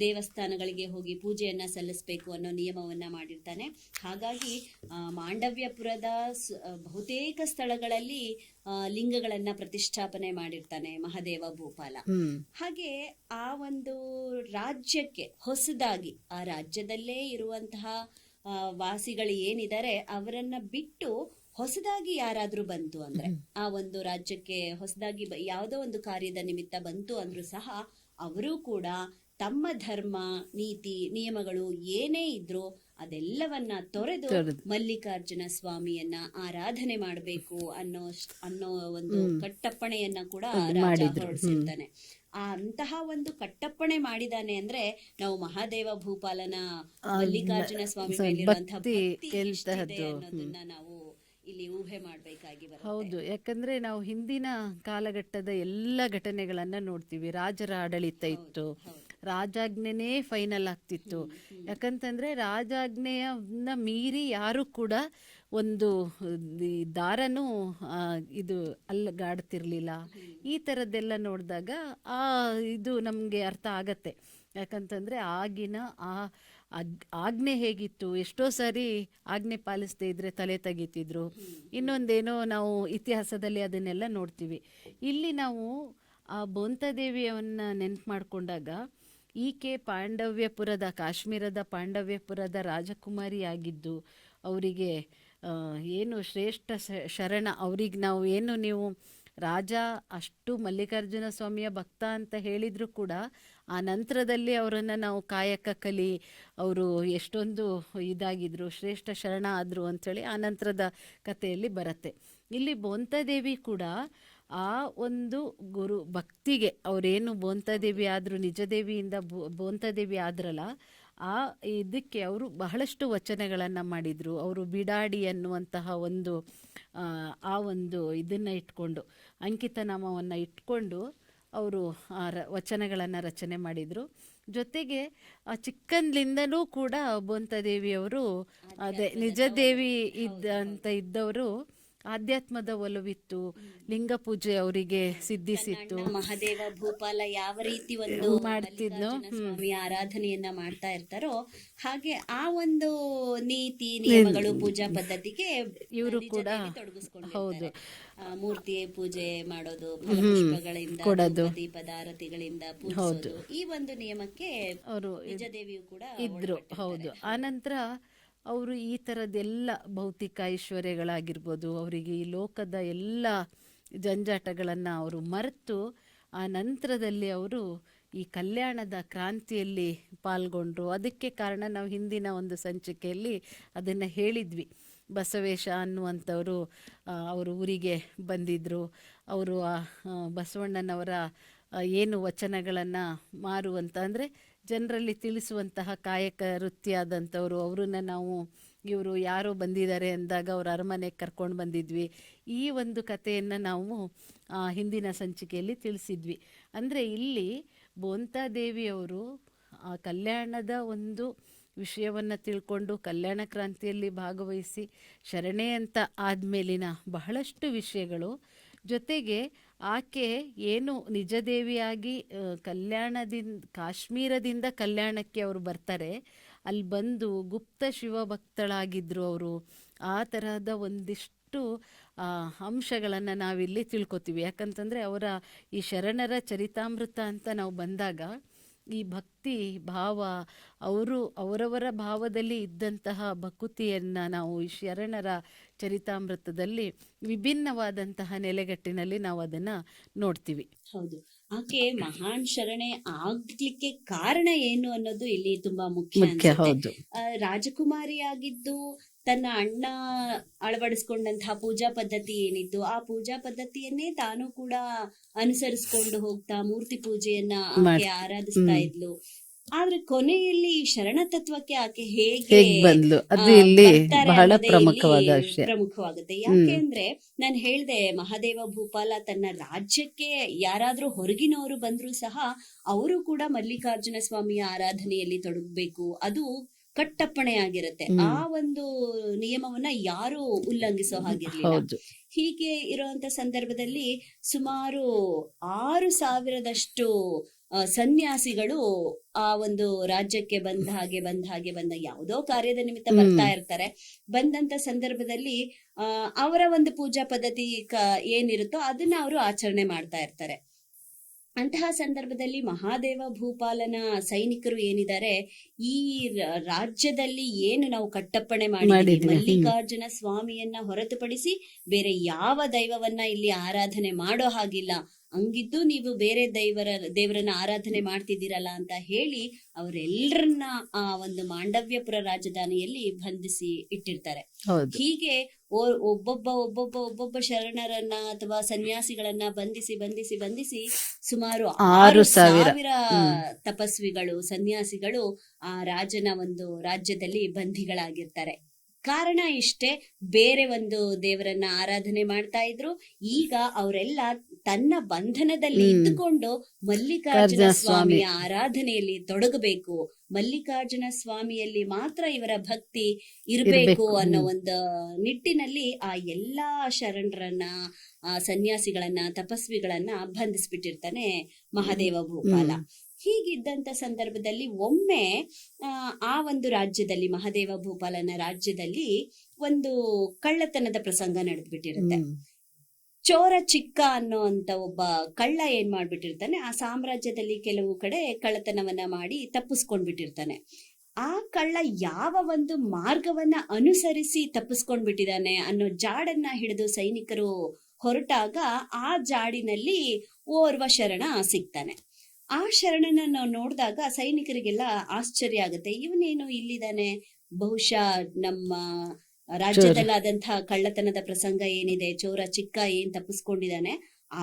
ದೇವಸ್ಥಾನಗಳಿಗೆ ಹೋಗಿ ಪೂಜೆಯನ್ನ ಸಲ್ಲಿಸಬೇಕು ಅನ್ನೋ ನಿಯಮವನ್ನ ಮಾಡಿರ್ತಾನೆ. ಹಾಗಾಗಿ ಆ, ಮಾಂಡವ್ಯಪುರದ ಬಹುತೇಕ ಸ್ಥಳಗಳಲ್ಲಿ ಲಿಂಗಗಳನ್ನ ಪ್ರತಿಷ್ಠಾಪನೆ ಮಾಡಿರ್ತಾನೆ ಮಹಾದೇವ ಭೂಪಾಲ. ಹಾಗೆ ಆ ಒಂದು ರಾಜ್ಯಕ್ಕೆ ಹೊಸದಾಗಿ ಆ ರಾಜ್ಯದಲ್ಲೇ ಇರುವಂತಹ ವಾಸಿಗಳು ಏನಿದ್ದಾರೆ ಅವರನ್ನ ಬಿಟ್ಟು ಹೊಸದಾಗಿ ಯಾರಾದ್ರೂ ಬಂತು ಅಂದ್ರೆ ಆ ಒಂದು ರಾಜ್ಯಕ್ಕೆ ಹೊಸದಾಗಿ ಯಾವುದೋ ಒಂದು ಕಾರ್ಯದ ನಿಮಿತ್ತ ಬಂತು ಅಂದ್ರೂ ಸಹ ಅವರು ಕೂಡ ತಮ್ಮ ಧರ್ಮ ನೀತಿ ನಿಯಮಗಳು ಏನೇ ಇದ್ರೂ ಅದೆಲ್ಲವನ್ನ ತೊರೆದು. ಮಲ್ಲಿಕಾರ್ಜುನ ಸ್ವಾಮಿಯನ್ನ ಆರಾಧನೆ ಮಾಡಬೇಕು ಅನ್ನೋ ಅನ್ನೋ ಒಂದು. ಕಟ್ಟಪ್ಪಣೆಯನ್ನ ಕೂಡ ರಾಜ. ಹೊರಡಿಸಿರ್ತಾನೆ ಆ ಅಂತಹ ಒಂದು ಕಟ್ಟಪ್ಪಣೆ ಮಾಡಿದಾನೆ ಅಂದ್ರೆ ನಾವು ಮಹಾದೇವ ಭೂಪಾಲನ ಮಲ್ಲಿಕಾರ್ಜುನ ಸ್ವಾಮಿ ಅನ್ನೋದನ್ನ ನಾವು ಇಲ್ಲಿ ಊಹೆ ಮಾಡಬೇಕಾಗಿ ಹೌದು ಯಾಕಂದ್ರೆ ನಾವು ಹಿಂದಿನ ಕಾಲಘಟ್ಟದ ಎಲ್ಲ ಘಟನೆಗಳನ್ನ ನೋಡ್ತೀವಿ. ರಾಜರ ಆಡಳಿತ ಇತ್ತು. ರಾಜಾಜ್ಞೆನೇ ಫೈನಲ್ ಆಗ್ತಿತ್ತು. ಯಾಕಂತಂದ್ರೆ ರಾಜಾಜ್ಞೆಯನ್ನ ಮೀರಿ ಯಾರು ಕೂಡ ಒಂದು ದಾರನು ಇದು ಅಲ್ಲಗಾಡ್ತಿರ್ಲಿಲ್ಲ ಈ ಥರದ್ದೆಲ್ಲ ನೋಡಿದಾಗ ಆ ಇದು ನಮಗೆ ಅರ್ಥ ಆಗತ್ತೆ. ಯಾಕಂತಂದ್ರೆ ಆಗಿನ ಆ ಅಗ್- ಆಜ್ಞೆ ಹೇಗಿತ್ತು? ಎಷ್ಟೋ ಸಾರಿ ಆಜ್ಞೆ ಪಾಲಿಸದೇ ಇದ್ರೆ ತಲೆ ತೆಗಿತಿದ್ರು. ಇನ್ನೊಂದೇನೋ ನಾವು ಇತಿಹಾಸದಲ್ಲಿ ಅದನ್ನೆಲ್ಲ ನೋಡ್ತೀವಿ. ಇಲ್ಲಿ ನಾವು ಆ ಬೊಂತದೇವಿಯವನ್ನ ನೆನ್ಪು ಮಾಡಿಕೊಂಡಾಗ ಈಕೆ ಪಾಂಡವ್ಯಪುರದ, ಕಾಶ್ಮೀರದ ಪಾಂಡವ್ಯಪುರದ ರಾಜಕುಮಾರಿ ಆಗಿದ್ದು ಅವರಿಗೆ ಏನು ಶ್ರೇಷ್ಠ ಶರಣ, ಅವ್ರಿಗೆ ನಾವು ಏನು ನೀವು ರಾಜ ಅಷ್ಟು ಮಲ್ಲಿಕಾರ್ಜುನ ಸ್ವಾಮಿಯ ಭಕ್ತ ಅಂತ ಹೇಳಿದರೂ ಕೂಡ ಆ ನಂತರದಲ್ಲಿ ಅವರನ್ನು ನಾವು ಕಾಯಕ ಕಲಿ ಅವರು ಎಷ್ಟೊಂದು ಇದಾಗಿದ್ರು ಶ್ರೇಷ್ಠ ಶರಣ ಆದರು ಅಂಥೇಳಿ ಆ ನಂತರದ ಕಥೆಯಲ್ಲಿ ಬರುತ್ತೆ. ಇಲ್ಲಿ ಬೋಂತದೇವಿ ಕೂಡ ಆ ಒಂದು ಗುರು ಭಕ್ತಿಗೆ ಅವರೇನು ಬೋಂತದೇವಿ ಆದರೂ ನಿಜದೇವಿಯಿಂದ ಬೋ- ಬೋಂತದೇವಿ ಆದ್ರಲ್ಲ ಆ ಇದಕ್ಕೆ ಅವರು ಬಹಳಷ್ಟು ವಚನಗಳನ್ನು ಮಾಡಿದರು. ಅವರು ಬಿಡಾಡಿ ಅನ್ನುವಂತಹ ಒಂದು ಆ, ಆ ಒಂದು ಇದನ್ನು ಇಟ್ಕೊಂಡು ಅಂಕಿತನಾಮವನ್ನು ಇಟ್ಕೊಂಡು ಅವರು ಆ ರ ವಚನಗಳನ್ನು ರಚನೆ ಮಾಡಿದರು. ಜೊತೆಗೆ ಆ ಕೂಡ ಕೂಡ ಬೋಂತದೇವಿಯವರು ಅದೇ ನಿಜದೇವಿ ಇದ್ದ ಅಂತ ಇದ್ದವರು ಆಧ್ಯಾತ್ಮದ ಒಲವಿತ್ತು. ಲಿಂಗ ಪೂಜೆ ಅವರಿಗೆ ಸಿದ್ಧಿಸಿತ್ತು. ಮಹಾದೇವ ಭೂಪಾಲ ಯಾವ ರೀತಿ ಒಂದು ಮಾಡ್ತಿದ್ನು ಸ್ವಾಮಿ ಆರಾಧನೆಯನ್ನ ಮಾಡ್ತಾ ಇರ್ತಾರೋ ಹಾಗೆ ಆ ಒಂದು ನೀತಿ ನಿಯಮಗಳು ಪೂಜಾ ಪದ್ಧತಿಗೆ ಇವರು ಕೂಡ ಹೌದು. ಮೂರ್ತಿ ಪೂಜೆ ಮಾಡೋದು ಕೊಡೋದು. ದೀಪದಾರತಿಗಳಿಂದ ಪೂಜಿಸೋದು. ಈ ಒಂದು ನಿಯಮಕ್ಕೆ ಅವರು ನಿಜದೇವಿಯು ಕೂಡ ಇದ್ರು. ಹೌದು. ಆನಂತರ ಅವರು ಈ ಥರದ್ದೆಲ್ಲ ಭೌತಿಕ ಐಶ್ವರ್ಯಗಳಾಗಿರ್ಬೋದು, ಅವರಿಗೆ ಈ ಲೋಕದ ಎಲ್ಲ ಜಂಜಾಟಗಳನ್ನು ಅವರು ಮರೆತು, ಆ ನಂತರದಲ್ಲಿ ಅವರು ಈ ಕಲ್ಯಾಣದ ಕ್ರಾಂತಿಯಲ್ಲಿ ಪಾಲ್ಗೊಂಡ್ರು. ಅದಕ್ಕೆ ಕಾರಣ ನಾವು ಹಿಂದಿನ ಒಂದು ಸಂಚಿಕೆಯಲ್ಲಿ ಅದನ್ನು ಹೇಳಿದ್ವಿ. ಬಸವೇಶ ಅನ್ನುವಂಥವರು ಅವರು ಊರಿಗೆ ಬಂದಿದ್ದರು ಅವರು ಆ ಬಸವಣ್ಣನವರ ಏನು ವಚನಗಳನ್ನು ಮಾರುವಂಥ ಅಂದರೆ ಜನರಲ್ಲಿ ತಿಳಿಸುವಂತಹ ಕಾಯಕ ವೃತ್ತಿಯಾದಂಥವ್ರು, ಅವ್ರನ್ನ ನಾವು ಇವರು ಯಾರೋ ಬಂದಿದ್ದಾರೆ ಅಂದಾಗ ಅವ್ರ ಅರಮನೆಗೆ ಕರ್ಕೊಂಡು ಬಂದಿದ್ವಿ. ಈ ಒಂದು ಕಥೆಯನ್ನು ನಾವು ಹಿಂದಿನ ಸಂಚಿಕೆಯಲ್ಲಿ ತಿಳಿಸಿದ್ವಿ. ಅಂದರೆ ಇಲ್ಲಿ ಬೋಂತಾದೇವಿಯವರು, ಆ, ಕಲ್ಯಾಣದ ಒಂದು ವಿಷಯವನ್ನು ತಿಳ್ಕೊಂಡು ಕಲ್ಯಾಣ ಕ್ರಾಂತಿಯಲ್ಲಿ ಭಾಗವಹಿಸಿ ಶರಣೆ ಅಂತ ಆದಮೇಲಿನ ಬಹಳಷ್ಟು ವಿಷಯಗಳು ಜೊತೆಗೆ ಆಕೆ ಏನು ನಿಜದೇವಿಯಾಗಿ ಕಲ್ಯಾಣದಿಂದ ಕಾಶ್ಮೀರದಿಂದ ಕಲ್ಯಾಣಕ್ಕೆ ಅವರು ಬರ್ತಾರೆ. ಅಲ್ಲಿ ಬಂದು ಗುಪ್ತ ಶಿವಭಕ್ತಳಾಗಿದ್ದರು ಅವರು. ಆ ತರಹದ ಒಂದಿಷ್ಟು ಅಂಶಗಳನ್ನು ನಾವಿಲ್ಲಿ ತಿಳ್ಕೊತೀವಿ. ಯಾಕಂತಂದರೆ ಅವರ ಈ ಶರಣರ ಚರಿತಾಮೃತ ಅಂತ ನಾವು ಬಂದಾಗ ಈ ಭಕ್ತಿ ಭಾವ ಅವರು ಅವರವರ ಭಾವದಲ್ಲಿ ಇದ್ದಂತಹ ಭಕುತಿಯನ್ನು ನಾವು ಈ ಶರಣರ ಚರಿತಾಮೃತದಲ್ಲಿ ವಿಭಿನ್ನವಾದಂತಹ ನೆಲೆಗಟ್ಟಿನಲ್ಲಿ ನಾವು ಅದನ್ನು ನೋಡ್ತೀವಿ. ಹೌದು. ಆಕೆ ಮಹಾನ್ ಶರಣೆ ಆಗ್ಲಿಕ್ಕೆ ಕಾರಣ ಏನು ಅನ್ನೋದು ಇಲ್ಲಿ ತುಂಬಾ ಮುಖ್ಯ ಮುಖ್ಯ ಅನ್ಸುತ್ತೆ. ತನ್ನ ಅಣ್ಣ ಅಳವಡಿಸ್ಕೊಂಡಂತಹ ಪೂಜಾ ಪದ್ಧತಿ ಏನಿತ್ತು ಆ ಪೂಜಾ ಪದ್ಧತಿಯನ್ನೇ ತಾನು ಕೂಡ ಅನುಸರಿಸ್ಕೊಂಡು ಹೋಗ್ತಾ ಮೂರ್ತಿ ಪೂಜೆಯನ್ನ ಆಕೆ ಆರಾಧಿಸ್ತಾ. ಇದ್ಲು. ಆದ್ರೆ ಕೊನೆಯಲ್ಲಿ ಈ ಶರಣ ತತ್ವಕ್ಕೆ ಆಕೆ ಹೇಗೆ ಬಂದ್ಲು? ಅದು ಇಲ್ಲಿ ಬಹಳ ಪ್ರಮುಖವಾದ ವಿಷಯ. ಪ್ರಮುಖವಾಗುತ್ತೆ. ಯಾಕೆ ಅಂದ್ರೆ ನಾನು ಹೇಳ್ದೆ ಮಹಾದೇವ ಭೂಪಾಲ ತನ್ನ ರಾಜ್ಯಕ್ಕೆ ಯಾರಾದ್ರೂ ಹೊರಗಿನವರು ಬಂದ್ರು ಸಹ ಅವರು ಕೂಡ ಮಲ್ಲಿಕಾರ್ಜುನ ಸ್ವಾಮಿಯ ಆರಾಧನೆಯಲ್ಲಿ ತೊಡಗಬೇಕು. ಅದು ಕಟ್ಟಪ್ಪಣೆ ಆಗಿರುತ್ತೆ. ಆ ಒಂದು ನಿಯಮವನ್ನ ಯಾರು ಉಲ್ಲಂಘಿಸೋ ಹಾಗಿರ್ಲಿಲ್ಲ. ಹೀಗೆ ಇರುವಂತ ಸಂದರ್ಭದಲ್ಲಿ ಸುಮಾರು ಆರು ಸಾವಿರದಷ್ಟು ಸನ್ಯಾಸಿಗಳು ಆ ಒಂದು ರಾಜ್ಯಕ್ಕೆ ಬಂದ ಹಾಗೆ ಬಂದ ಹಾಗೆ ಬಂದ ಯಾವುದೋ ಕಾರ್ಯದ ನಿಮಿತ್ತ ಬರ್ತಾ ಇರ್ತಾರೆ. ಬಂದಂತ ಸಂದರ್ಭದಲ್ಲಿ ಆ ಅವರ ಒಂದು ಪೂಜಾ ಪದ್ಧತಿ ಏನಿರುತ್ತೋ ಅದನ್ನ ಅವರು ಆಚರಣೆ ಮಾಡ್ತಾ ಇರ್ತಾರೆ. ಅಂತಹ ಸಂದರ್ಭದಲ್ಲಿ ಮಹಾದೇವ ಭೂಪಾಲನ ಸೈನಿಕರು ಏನಿದ್ದಾರೆ ಈ ರಾಜ್ಯದಲ್ಲಿ ಏನು ನಾವು ಕಟ್ಟಪ್ಪಣೆ ಮಾಡಿದ್ವಿ ಮಲ್ಲಿಕಾರ್ಜುನ ಸ್ವಾಮಿಯನ್ನ ಹೊರತುಪಡಿಸಿ ಬೇರೆ ಯಾವ ದೈವವನ್ನ ಇಲ್ಲಿ ಆರಾಧನೆ ಮಾಡೋ ಹಾಗಿಲ್ಲ. ಹಂಗಿದ್ದು ನೀವು ಬೇರೆ ದೈವರ ದೇವರನ್ನ ಆರಾಧನೆ ಮಾಡ್ತಿದ್ದೀರಲ್ಲ ಅಂತ ಹೇಳಿ ಅವರೆಲ್ಲರನ್ನ ಆ ಒಂದು ಮಾಂಡವ್ಯಪುರ ರಾಜಧಾನಿಯಲ್ಲಿ ಬಂಧಿಸಿ ಇಟ್ಟಿರ್ತಾರೆ. ಹೀಗೆ ಓ- ಒಬ್ಬೊಬ್ಬ ಒಬ್ಬೊಬ್ಬ ಒಬ್ಬೊಬ್ಬ ಶರಣರನ್ನ ಅಥವಾ ಸನ್ಯಾಸಿಗಳನ್ನ ಬಂಧಿಸಿ ಬಂಧಿಸಿ ಬಂಧಿಸಿ ಸುಮಾರು ಆರು. ಸಾವಿರ. ತಪಸ್ವಿಗಳು ಸನ್ಯಾಸಿಗಳು ಆ ರಾಜನ ಒಂದು ರಾಜ್ಯದಲ್ಲಿ ಬಂಧಿಗಳಾಗಿರ್ತಾರೆ. ಕಾರಣ ಇಷ್ಟೇ ಬೇರೆ ಒಂದು ದೇವರನ್ನ ಆರಾಧನೆ ಮಾಡ್ತಾ ಇದ್ರು. ಈಗ ಅವರೆಲ್ಲ ತನ್ನ ಬಂಧನದಲ್ಲಿ. ಇದ್ದುಕೊಂಡು ಮಲ್ಲಿಕಾರ್ಜುನ ಸ್ವಾಮಿಯ ಆರಾಧನೆಯಲ್ಲಿ ತೊಡಗಬೇಕು. ಮಲ್ಲಿಕಾರ್ಜುನ ಸ್ವಾಮಿಯಲ್ಲಿ ಮಾತ್ರ ಇವರ ಭಕ್ತಿ ಇರಬೇಕು. ಅನ್ನೋ. ಒಂದು ನಿಟ್ಟಿನಲ್ಲಿ ಆ ಎಲ್ಲಾ ಶರಣರನ್ನ ಆ ಸನ್ಯಾಸಿಗಳನ್ನ ತಪಸ್ವಿಗಳನ್ನ ಬಂಧಿಸ್ಬಿಟ್ಟಿರ್ತಾನೆ ಮಹಾದೇವ ಭೂಪಾಲ ಹೀಗಿದ್ದಂತ ಸಂದರ್ಭದಲ್ಲಿ ಒಮ್ಮೆ ಆ, ಆ ಒಂದು ರಾಜ್ಯದಲ್ಲಿ ಮಹಾದೇವ ಭೂಪಾಲನ ರಾಜ್ಯದಲ್ಲಿ ಒಂದು ಕಳ್ಳತನದ ಪ್ರಸಂಗ ನಡೆದ್ಬಿಟ್ಟಿರುತ್ತೆ. ಚೋರ ಚಿಕ್ಕ ಅನ್ನೋ ಅಂತ ಒಬ್ಬ ಕಳ್ಳ ಏನ್ ಮಾಡ್ಬಿಟ್ಟಿರ್ತಾನೆ, ಆ ಸಾಮ್ರಾಜ್ಯದಲ್ಲಿ ಕೆಲವು ಕಡೆ ಕಳ್ಳತನವನ್ನ ಮಾಡಿ ತಪ್ಪಿಸ್ಕೊಂಡ್ಬಿಟ್ಟಿರ್ತಾನೆ. ಆ ಕಳ್ಳ ಯಾವ ಒಂದು ಮಾರ್ಗವನ್ನ ಅನುಸರಿಸಿ ತಪ್ಪಿಸ್ಕೊಂಡ್ಬಿಟ್ಟಿದ್ದಾನೆ ಅನ್ನೋ ಜಾಡನ್ನ ಹಿಡಿದು ಸೈನಿಕರು ಹೊರಟಾಗ ಆ ಜಾಡಿನಲ್ಲಿ ಓರ್ವ ಶರಣ ಸಿಗ್ತಾನೆ. ಆ ಶರಣನ ನಾವು ನೋಡಿದಾಗ ಸೈನಿಕರಿಗೆಲ್ಲ ಆಶ್ಚರ್ಯ ಆಗುತ್ತೆ, ಇವನೇನು ಇಲ್ಲಿದ್ದಾನೆ? ಬಹುಶಃ ನಮ್ಮ ರಾಜ್ಯದಲ್ಲಾದಂತಹ ಕಳ್ಳತನದ ಪ್ರಸಂಗ ಏನಿದೆ ಚೋರ ಚಿಕ್ಕ ಏನ್ ತಪ್ಪಿಸ್ಕೊಂಡಿದ್ದಾನೆ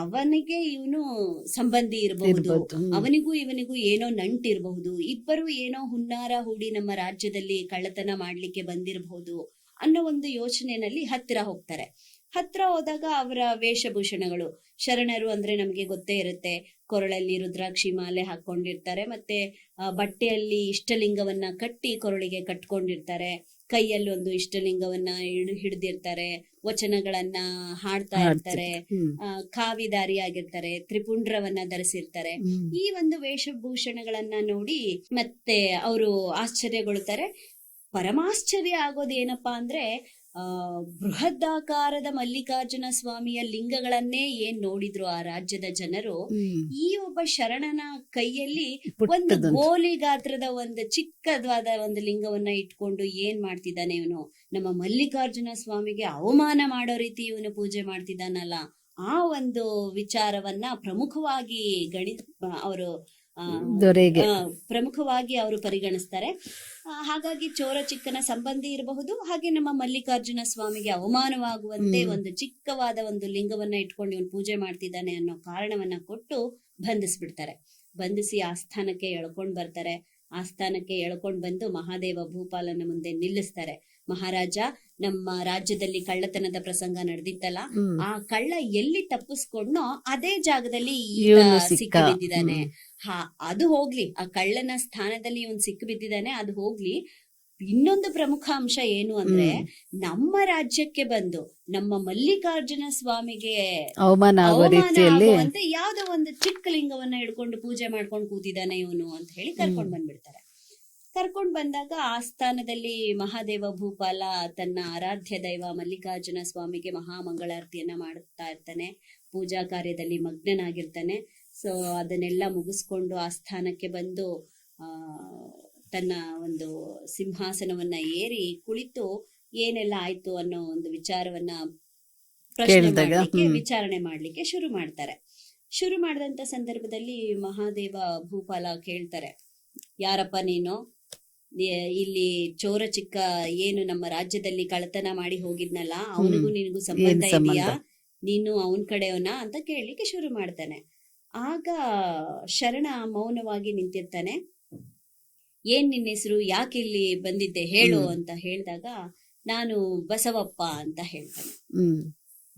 ಅವನಿಗೆ ಇವನು ಸಂಬಂಧಿ ಇರಬಹುದು. ಅವನಿಗೂ ಇವನಿಗೂ ಏನೋ ನಂಟಿರಬಹುದು ಇಬ್ಬರು ಏನೋ ಹುನ್ನಾರ ಹೂಡಿ ನಮ್ಮ ರಾಜ್ಯದಲ್ಲಿ ಕಳ್ಳತನ ಮಾಡ್ಲಿಕ್ಕೆ ಬಂದಿರಬಹುದು ಅನ್ನೋ ಒಂದು ಯೋಚನೆನಲ್ಲಿ ಹತ್ತಿರ ಹೋಗ್ತಾರೆ. ಹತ್ರ ಹೋದಾಗ ಅವರ ವೇಷಭೂಷಣಗಳು ಶರಣರು ಅಂದ್ರೆ ನಮಗೆ ಗೊತ್ತೇ ಇರುತ್ತೆ. ಕೊರಳಲ್ಲಿ ರುದ್ರಾಕ್ಷಿ ಮಾಲೆ ಹಾಕೊಂಡಿರ್ತಾರೆ ಮತ್ತೆ ಬಟ್ಟೆಯಲ್ಲಿ ಇಷ್ಟಲಿಂಗವನ್ನ ಕಟ್ಟಿ ಕೊರಳಿಗೆ ಕಟ್ಕೊಂಡಿರ್ತಾರೆ. ಕೈಯಲ್ಲಿ ಒಂದು ಇಷ್ಟಲಿಂಗವನ್ನ ಹಿಡ್- ಹಿಡ್ದಿರ್ತಾರೆ ವಚನಗಳನ್ನ ಹಾಡ್ತಾ ಇರ್ತಾರೆ ಕಾವಿದಾರಿ ಆಗಿರ್ತಾರೆ ತ್ರಿಪುಂಡ್ರವನ್ನ ಧರಿಸಿರ್ತಾರೆ. ಈ ಒಂದು ವೇಷಭೂಷಣಗಳನ್ನ ನೋಡಿ ಮತ್ತೆ ಅವರು ಆಶ್ಚರ್ಯಗೊಳ್ತಾರೆ ಪರಮಾಶ್ಚರ್ಯ ಆಗೋದೇನಪ್ಪಾ ಅಂದ್ರೆ ಬೃಹದಾಕಾರದ ಮಲ್ಲಿಕಾರ್ಜುನ ಸ್ವಾಮಿಯ ಲಿಂಗಗಳನ್ನೇ ಏನ್ ನೋಡಿದ್ರು ಆ ರಾಜ್ಯದ ಜನರು ಈ ಒಬ್ಬ ಶರಣನ ಕೈಯಲ್ಲಿ ಒಂದು ಗೋಲಿ ಗಾತ್ರದ ಒಂದು ಚಿಕ್ಕದಾದ ಒಂದು ಲಿಂಗವನ್ನ ಇಟ್ಕೊಂಡು ಏನ್ ಮಾಡ್ತಿದ್ದಾನೆ ಇವನು? ನಮ್ಮ ಮಲ್ಲಿಕಾರ್ಜುನ ಸ್ವಾಮಿಗೆ ಅವಮಾನ ಮಾಡೋ ರೀತಿ ಇವನು ಪೂಜೆ ಮಾಡ್ತಿದ್ದಾನಲ್ಲ? ಆ ಒಂದು ವಿಚಾರವನ್ನ ಪ್ರಮುಖವಾಗಿ ಗಣಿತ ಅವರು ದೊರೆಗೆ. ಪ್ರಮುಖವಾಗಿ ಅವರು ಪರಿಗಣಿಸ್ತಾರೆ. ಹಾಗಾಗಿ ಚೋರ ಚಿಕ್ಕನ ಸಂಬಂಧಿ ಇರಬಹುದು ಹಾಗೆ ನಮ್ಮ ಮಲ್ಲಿಕಾರ್ಜುನ ಸ್ವಾಮಿಗೆ ಅವಮಾನವಾಗುವಂತೆ ಒಂದು ಚಿಕ್ಕವಾದ ಒಂದು ಲಿಂಗವನ್ನ ಇಟ್ಕೊಂಡು ಇವನು ಪೂಜೆ ಮಾಡ್ತಿದ್ದಾನೆ ಅನ್ನೋ ಕಾರಣವನ್ನ ಕೊಟ್ಟು ಬಂಧಿಸ್ಬಿಡ್ತಾರೆ. ಬಂಧಿಸಿ ಆಸ್ಥಾನಕ್ಕೆ ಎಳ್ಕೊಂಡ್ ಬರ್ತಾರೆ. ಆಸ್ಥಾನಕ್ಕೆ ಎಳ್ಕೊಂಡ್ ಬಂದು ಮಹಾದೇವ ಭೂಪಾಲನ ಮುಂದೆ ನಿಲ್ಲಿಸ್ತಾರೆ. ಮಹಾರಾಜ ನಮ್ಮ ರಾಜ್ಯದಲ್ಲಿ ಕಳ್ಳತನದ ಪ್ರಸಂಗ ನಡೆದಿತ್ತಲ್ಲ ಆ ಕಳ್ಳ ಎಲ್ಲಿ ತಪ್ಪಿಸ್ಕೊಂಡ್ನೋ ಅದೇ ಜಾಗದಲ್ಲಿ ಸಿಕ್ಕ. ಬಿದ್ದಿದ್ದಾನೆ. ಹಾ ಅದು ಹೋಗ್ಲಿ. ಆ ಕಳ್ಳನ ಸ್ಥಾನದಲ್ಲಿ ಇವನ್ ಸಿಕ್ಕ ಬಿದ್ದಿದ್ದಾನೆ ಅದು ಹೋಗ್ಲಿ. ಇನ್ನೊಂದು ಪ್ರಮುಖ ಅಂಶ ಏನು ಅಂದ್ರೆ ನಮ್ಮ ರಾಜ್ಯಕ್ಕೆ ಬಂದು ನಮ್ಮ ಮಲ್ಲಿಕಾರ್ಜುನ ಸ್ವಾಮಿಗೆ ಅವಮಾನ ಆಗೋ ಅವಮಾನ ಆಗುವಂತೆ ಯಾವ್ದೋ ಒಂದು ಚಿಕ್ಕ ಲಿಂಗವನ್ನ ಹಿಡ್ಕೊಂಡು ಪೂಜೆ ಮಾಡ್ಕೊಂಡು ಕೂತಿದ್ದಾನೆ ಇವನು ಅಂತ ಹೇಳಿ ಕರ್ಕೊಂಡ್ ಬಂದ್ಬಿಡ್ತಾರೆ. ಕರ್ಕೊಂಡ್ ಬಂದಾಗ ಆಸ್ಥಾನದಲ್ಲಿ ಮಹಾದೇವ ಭೂಪಾಲ ತನ್ನ ಆರಾಧ್ಯ ದೈವ ಮಲ್ಲಿಕಾರ್ಜುನ ಸ್ವಾಮಿಗೆ ಮಹಾಮಂಗಳಾರತಿಯನ್ನ ಮಾಡುತ್ತಾ ಇರ್ತಾನೆ. ಪೂಜಾ ಕಾರ್ಯದಲ್ಲಿ ಮಗ್ನನಾಗಿರ್ತಾನೆ. ಸೊ ಅದನ್ನೆಲ್ಲ ಮುಗಿಸ್ಕೊಂಡು ಆ ಸ್ಥಾನಕ್ಕೆ ಬಂದು ಆ ತನ್ನ ಒಂದು ಸಿಂಹಾಸನವನ್ನ ಏರಿ ಕುಳಿತು ಏನೆಲ್ಲ ಆಯ್ತು ಅನ್ನೋ ಒಂದು ವಿಚಾರವನ್ನ ಪ್ರಶ್ನೆ ಮಾಡ್ಲಿಕ್ಕೆ, ವಿಚಾರಣೆ ಮಾಡ್ಲಿಕ್ಕೆ ಶುರು ಮಾಡ್ತಾರೆ. ಶುರು ಮಾಡಿದಂತ ಸಂದರ್ಭದಲ್ಲಿ ಮಹಾದೇವ ಭೂಪಾಲ ಕೇಳ್ತಾರೆ ಯಾರಪ್ಪ ನೀನು? ಇಲ್ಲಿ ಚೋರ ಚಿಕ್ಕ ಏನು ನಮ್ಮ ರಾಜ್ಯದಲ್ಲಿ ಕಳತನ ಮಾಡಿ ಹೋಗಿದ್ನಲ್ಲ ಅವನಿಗೂ ನಿನಗೂ ಸಂಬಂಧ ಸಂಬಂಧ? ಇದೆಯಾ? ನೀನು ಅವನ್ ಕಡೆಯವನ? ಅಂತ ಕೇಳಲಿಕ್ಕೆ ಶುರು ಮಾಡ್ತಾನೆ. ಆಗ ಶರಣ ಮೌನವಾಗಿ ನಿಂತಿರ್ತಾನೆ. ಏನ್ ನಿನ್ನ ಹೆಸರು? ಯಾಕೆ ಇಲ್ಲಿ ಬಂದಿದ್ದೆ? ಹೇಳು ಅಂತ ಹೇಳಿದಾಗ ನಾನು ಬಸವಪ್ಪ ಅಂತ ಹೇಳ್ತೇನೆ.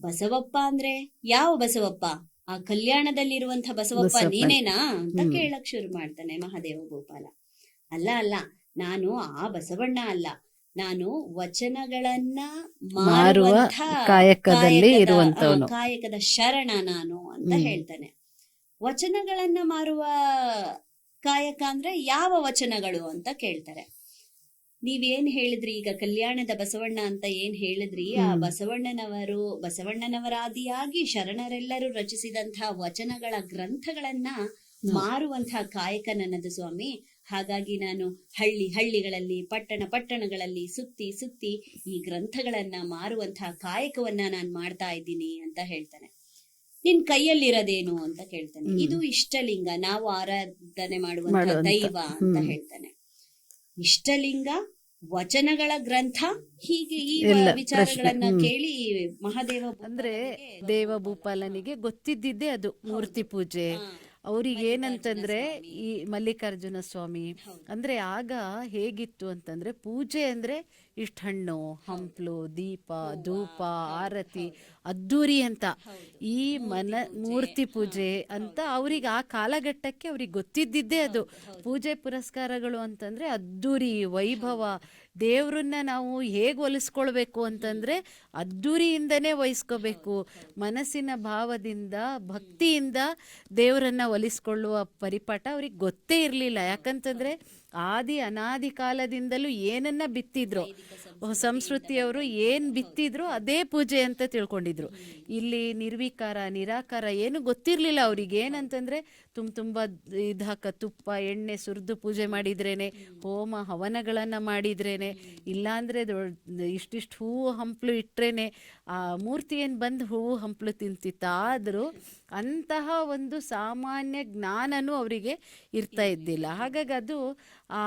ಬಸವಪ್ಪ ಅಂದ್ರೆ ಯಾವ ಬಸವಪ್ಪ? ಆ ಕಲ್ಯಾಣದಲ್ಲಿರುವಂತ ಬಸವಪ್ಪ ಬಸವಪ್ಪ. ನೀನೇನಾ ಅಂತ. ಕೇಳಕ್ ಶುರು ಮಾಡ್ತಾನೆ ಮಹಾದೇವ ಗೋಪಾಲ. ಅಲ್ಲ ಅಲ್ಲ ನಾನು ಆ ಬಸವಣ್ಣ ಅಲ್ಲ. ನಾನು ವಚನಗಳನ್ನ ಮಾರುವ ಕಾಯಕದಲ್ಲಿ ಕಾಯಕದ- ಇರುವಂತವನು ಕಾಯಕದ ಶರಣ ನಾನು ಅಂತ. ಹೇಳ್ತಾನೆ. ವಚನಗಳನ್ನ ಮಾರುವ ಕಾಯಕ ಅಂದ್ರೆ ಯಾವ ವಚನಗಳು ಅಂತ ಕೇಳ್ತಾರೆ. ನೀವೇನ್ ಹೇಳಿದ್ರಿ ಈಗ ಕಲ್ಯಾಣದ ಬಸವಣ್ಣ ಅಂತ ಏನ್ ಹೇಳಿದ್ರಿ? ಆ ಬಸವಣ್ಣನವರು ಬಸವಣ್ಣನವರಾದಿಯಾಗಿ ಶರಣರೆಲ್ಲರೂ ರಚಿಸಿದಂತಹ ವಚನಗಳ ಗ್ರಂಥಗಳನ್ನ ಮಾರುವಂತಹ ಕಾಯಕ ನನ್ನದು ಸ್ವಾಮಿ. ಹಾಗಾಗಿ ನಾನು ಹಳ್ಳಿ ಹಳ್ಳಿಗಳಲ್ಲಿ ಪಟ್ಟಣ ಪಟ್ಟಣಗಳಲ್ಲಿ ಸುತ್ತಿ ಸುತ್ತಿ ಈ ಗ್ರಂಥಗಳನ್ನ ಮಾರುವಂತಹ ಕಾಯಕವನ್ನ ನಾನು ಮಾಡ್ತಾ ಇದ್ದೀನಿ ಅಂತ ಹೇಳ್ತಾನೆ. ನಿನ್ ಕೈಯಲ್ಲಿರೋದೇನು ಅಂತ ಕೇಳ್ತಾನೆ. ಇದು ಇಷ್ಟಲಿಂಗ ನಾವು ಆರಾಧನೆ ಮಾಡುವಂತಹ ಮಾಡುವಂತ. ದೈವ ಅಂತ ಹೇಳ್ತಾನೆ. ಇಷ್ಟಲಿಂಗ ವಚನಗಳ ಗ್ರಂಥ ಹೀಗೆ ಈ ವಿಚಾರಗಳನ್ನ ಕೇಳಿ ಮಹಾದೇವ ಅಂದ್ರೆ ದೇವ ಭೂಪಾಲನಿಗೆ ಗೊತ್ತಿದ್ದಿದ್ದೆ ಅದು ಮೂರ್ತಿ ಪೂಜೆ. ಅವ್ರಿಗೆ ಏನಂತಂದ್ರೆ ಈ ಮಲ್ಲಿಕಾರ್ಜುನ ಸ್ವಾಮಿ. ಅಂದ್ರೆ ಆಗ ಹೇಗಿತ್ತು ಅಂತಂದ್ರೆ ಪೂಜೆ ಅಂದ್ರೆ ಇಷ್ಟ ಹಣ್ಣು ಹಂಪ್ಲು ದೀಪ ಧೂಪ ಆರತಿ ಅದ್ದೂರಿ ಅಂತ. ಈ ಮನ ಮೂರ್ತಿ ಪೂಜೆ ಅಂತ ಅವ್ರಿಗೆ ಆ ಕಾಲಘಟ್ಟಕ್ಕೆ ಅವ್ರಿಗೆ ಗೊತ್ತಿದ್ದಿದ್ದೇ ಅದು. ಪೂಜೆ ಪುರಸ್ಕಾರಗಳು ಅಂತಂದ್ರೆ ಅದ್ದೂರಿ ವೈಭವ. ದೇವ್ರನ್ನ ನಾವು ಹೇಗೆ ಒಲಿಸ್ಕೊಳ್ಬೇಕು ಅಂತಂದ್ರೆ ಅದ್ದೂರಿಯಿಂದನೇ ವಹಿಸ್ಕೋಬೇಕು. ಮನಸ್ಸಿನ ಭಾವದಿಂದ ಭಕ್ತಿಯಿಂದ ದೇವರನ್ನ ಒಲಿಸ್ಕೊಳ್ಳುವ ಪರಿಪಾಠ ಅವ್ರಿಗೆ ಗೊತ್ತೇ ಇರಲಿಲ್ಲ. ಯಾಕಂತಂದ್ರೆ ಆದಿ ಅನಾದಿ ಕಾಲದಿಂದಲೂ ಏನನ್ನ ಬಿತ್ತಿದ್ರು ಸಂಸ್ಕೃತಿಯವರು ಏನ್ ಬಿತ್ತಿದ್ರು ಅದೇ ಪೂಜೆ ಅಂತ ತಿಳ್ಕೊಂಡಿದ್ರು. ಇಲ್ಲಿ ನಿರ್ವಿಕಾರ ನಿರಾಕಾರ ಏನು ಗೊತ್ತಿರ್ಲಿಲ್ಲ ಅವ್ರಿಗೆ ಏನಂತಂದ್ರೆ ತುಂಬ ತುಂಬ ಇದಾಕ ತುಪ್ಪ ಎಣ್ಣೆ ಸುರಿದು ಪೂಜೆ ಮಾಡಿದ್ರೇನೆ ಹೋಮ ಹವನಗಳನ್ನು ಮಾಡಿದ್ರೇನೆ ಇಲ್ಲಾಂದರೆ ದೊಡ್ಡ ಇಷ್ಟಿಷ್ಟು ಹೂವು ಹಂಪ್ಲು ಇಟ್ಟರೇನೆ ಆ ಮೂರ್ತಿ ಏನು ಬಂದು ಹೂವು ಹಂಪ್ಲು ತಿಂತಿತ್ತ? ಆದರೂ ಅಂತಹ ಒಂದು ಸಾಮಾನ್ಯ ಜ್ಞಾನನೂ ಅವರಿಗೆ ಇರ್ತಾ ಇದ್ದಿಲ್ಲ. ಹಾಗಾಗಿ ಅದು ಆ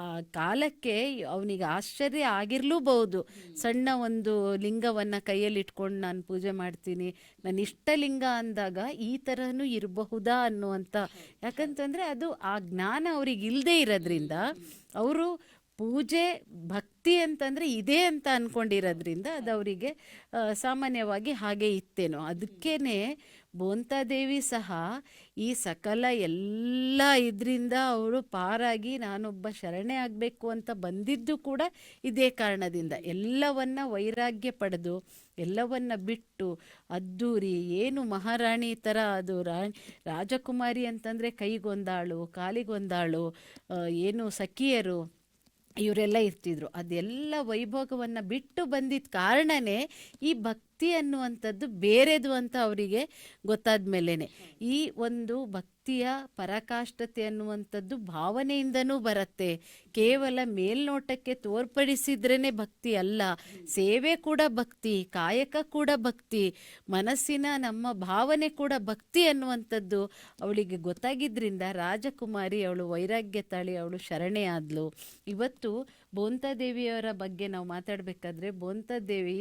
ಆ ಕಾಲಕ್ಕೆ ಅವನಿಗೆ ಆಶ್ಚರ್ಯ ಆಗಿರ್ಲೂಬಹುದು. ಸಣ್ಣ ಒಂದು ಲಿಂಗವನ್ನು ಕೈಯಲ್ಲಿ ಇಟ್ಕೊಂಡು ನಾನು ಪೂಜೆ ಮಾಡ್ತೀನಿ ನನ್ನ ಇಷ್ಟಲಿಂಗ ಅಂದಾಗ ಈ ಥರನೂ ಇರಬಹುದಾ ಅನ್ನುವಂಥ ಯಾಕಂತಂದರೆ ಅದು ಆ ಜ್ಞಾನ ಅವ್ರಿಗೆ ಇಲ್ಲದೆ ಇರೋದ್ರಿಂದ ಅವರು ಪೂಜೆ, ಭಕ್ತಿ ಅಂತಂದರೆ ಇದೆ ಅಂತ ಅಂದ್ಕೊಂಡಿರೋದ್ರಿಂದ ಅದು ಅವರಿಗೆ ಸಾಮಾನ್ಯವಾಗಿ ಹಾಗೆ ಇತ್ತೇನೋ. ಅದಕ್ಕೇನೆ ಬೋಂತಾದೇವಿ ಸಹ ಈ ಸಕಲ ಎಲ್ಲ ಇದರಿಂದ ಅವರು ಪಾರಾಗಿ ನಾನೊಬ್ಬ ಶರಣೆ ಆಗಬೇಕು ಅಂತ ಬಂದಿದ್ದು ಕೂಡ ಇದೇ ಕಾರಣದಿಂದ. ಎಲ್ಲವನ್ನ ವೈರಾಗ್ಯ ಪಡೆದು, ಎಲ್ಲವನ್ನ ಬಿಟ್ಟು, ಅದ್ದೂರಿ, ಏನು ಮಹಾರಾಣಿ ಥರ ಅದು ರಾಣಿ ರಾಜಕುಮಾರಿ ಅಂತಂದರೆ ಕೈಗೊಂದಾಳು, ಕಾಲಿಗೊಂದಾಳು ಏನು ಸಖಿಯರು, ಇವರೆಲ್ಲ ಇರ್ತಿದ್ರು. ಅದೆಲ್ಲ ವೈಭೋಗವನ್ನು ಬಿಟ್ಟು ಬಂದಿದ್ದ ಕಾರಣನೇ ಈ ಭಕ್ತಿ ಅನ್ನುವಂಥದ್ದು ಬೇರೆದು ಅಂತ ಅವರಿಗೆ ಗೊತ್ತಾದ ಮೇಲೇ ಈ ಒಂದು ಭಕ್ತಿಯ ಪರಾಕಾಷ್ಠತೆ ಅನ್ನುವಂಥದ್ದು ಭಾವನೆಯಿಂದನೂ ಬರುತ್ತೆ. ಕೇವಲ ಮೇಲ್ನೋಟಕ್ಕೆ ತೋರ್ಪಡಿಸಿದ್ರೇ ಭಕ್ತಿ ಅಲ್ಲ. ಸೇವೆ ಕೂಡ ಭಕ್ತಿ, ಕಾಯಕ ಕೂಡ ಭಕ್ತಿ, ಮನಸ್ಸಿನ ನಮ್ಮ ಭಾವನೆ ಕೂಡ ಭಕ್ತಿ ಅನ್ನುವಂಥದ್ದು ಅವಳಿಗೆ ಗೊತ್ತಾಗಿದ್ದರಿಂದ ರಾಜಕುಮಾರಿ ಅವಳು ವೈರಾಗ್ಯ ತಾಳಿ ಅವಳು ಶರಣೆ ಆದಳು ಇವತ್ತು ಬೋಂತಾದೇವಿಯವರ ಬಗ್ಗೆ ನಾವು ಮಾತಾಡಬೇಕಾದ್ರೆ ಬೋಂತಾದೇವಿ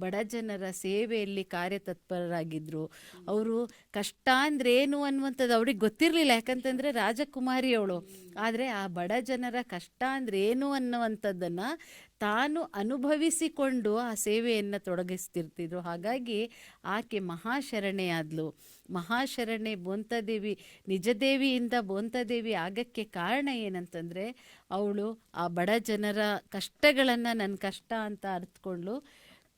ಬಡ ಜನರ ಸೇವೆಯಲ್ಲಿ ಕಾರ್ಯತತ್ಪರರಾಗಿದ್ದರು ಅವರು ಕಷ್ಟ ಅಂದ್ರೆ ಏನು ಅನ್ನುವಂಥದ್ದು ಅವ್ರಿಗೆ ಗೊತ್ತಿರಲಿಲ್ಲ. ಯಾಕಂತಂದರೆ ರಾಜಕುಮಾರಿಯವಳು ಆದರೆ ಆ ಬಡ ಜನರ ಕಷ್ಟ ಅಂದ್ರೆ ಏನು ಅನ್ನುವಂಥದ್ದನ್ನು ತಾನು ಅನುಭವಿಸಿಕೊಂಡು ಆ ಸೇವೆಯನ್ನು ತೊಡಗಿಸ್ತಿರ್ತಿದ್ರು. ಹಾಗಾಗಿ ಆಕೆ ಮಹಾಶರಣೆ ಆದ್ಲು ಮಹಾಶರಣೆ ಬೋಂತದೇವಿ, ನಿಜದೇವಿಯಿಂದ ಬೋಂತದೇವಿ ಆಗಕ್ಕೆ ಕಾರಣ ಏನಂತಂದರೆ, ಅವಳು ಆ ಬಡ ಜನರ ಕಷ್ಟಗಳನ್ನು ನನ್ನ ಕಷ್ಟ ಅಂತ ಅರ್ಥಕೊಂಡು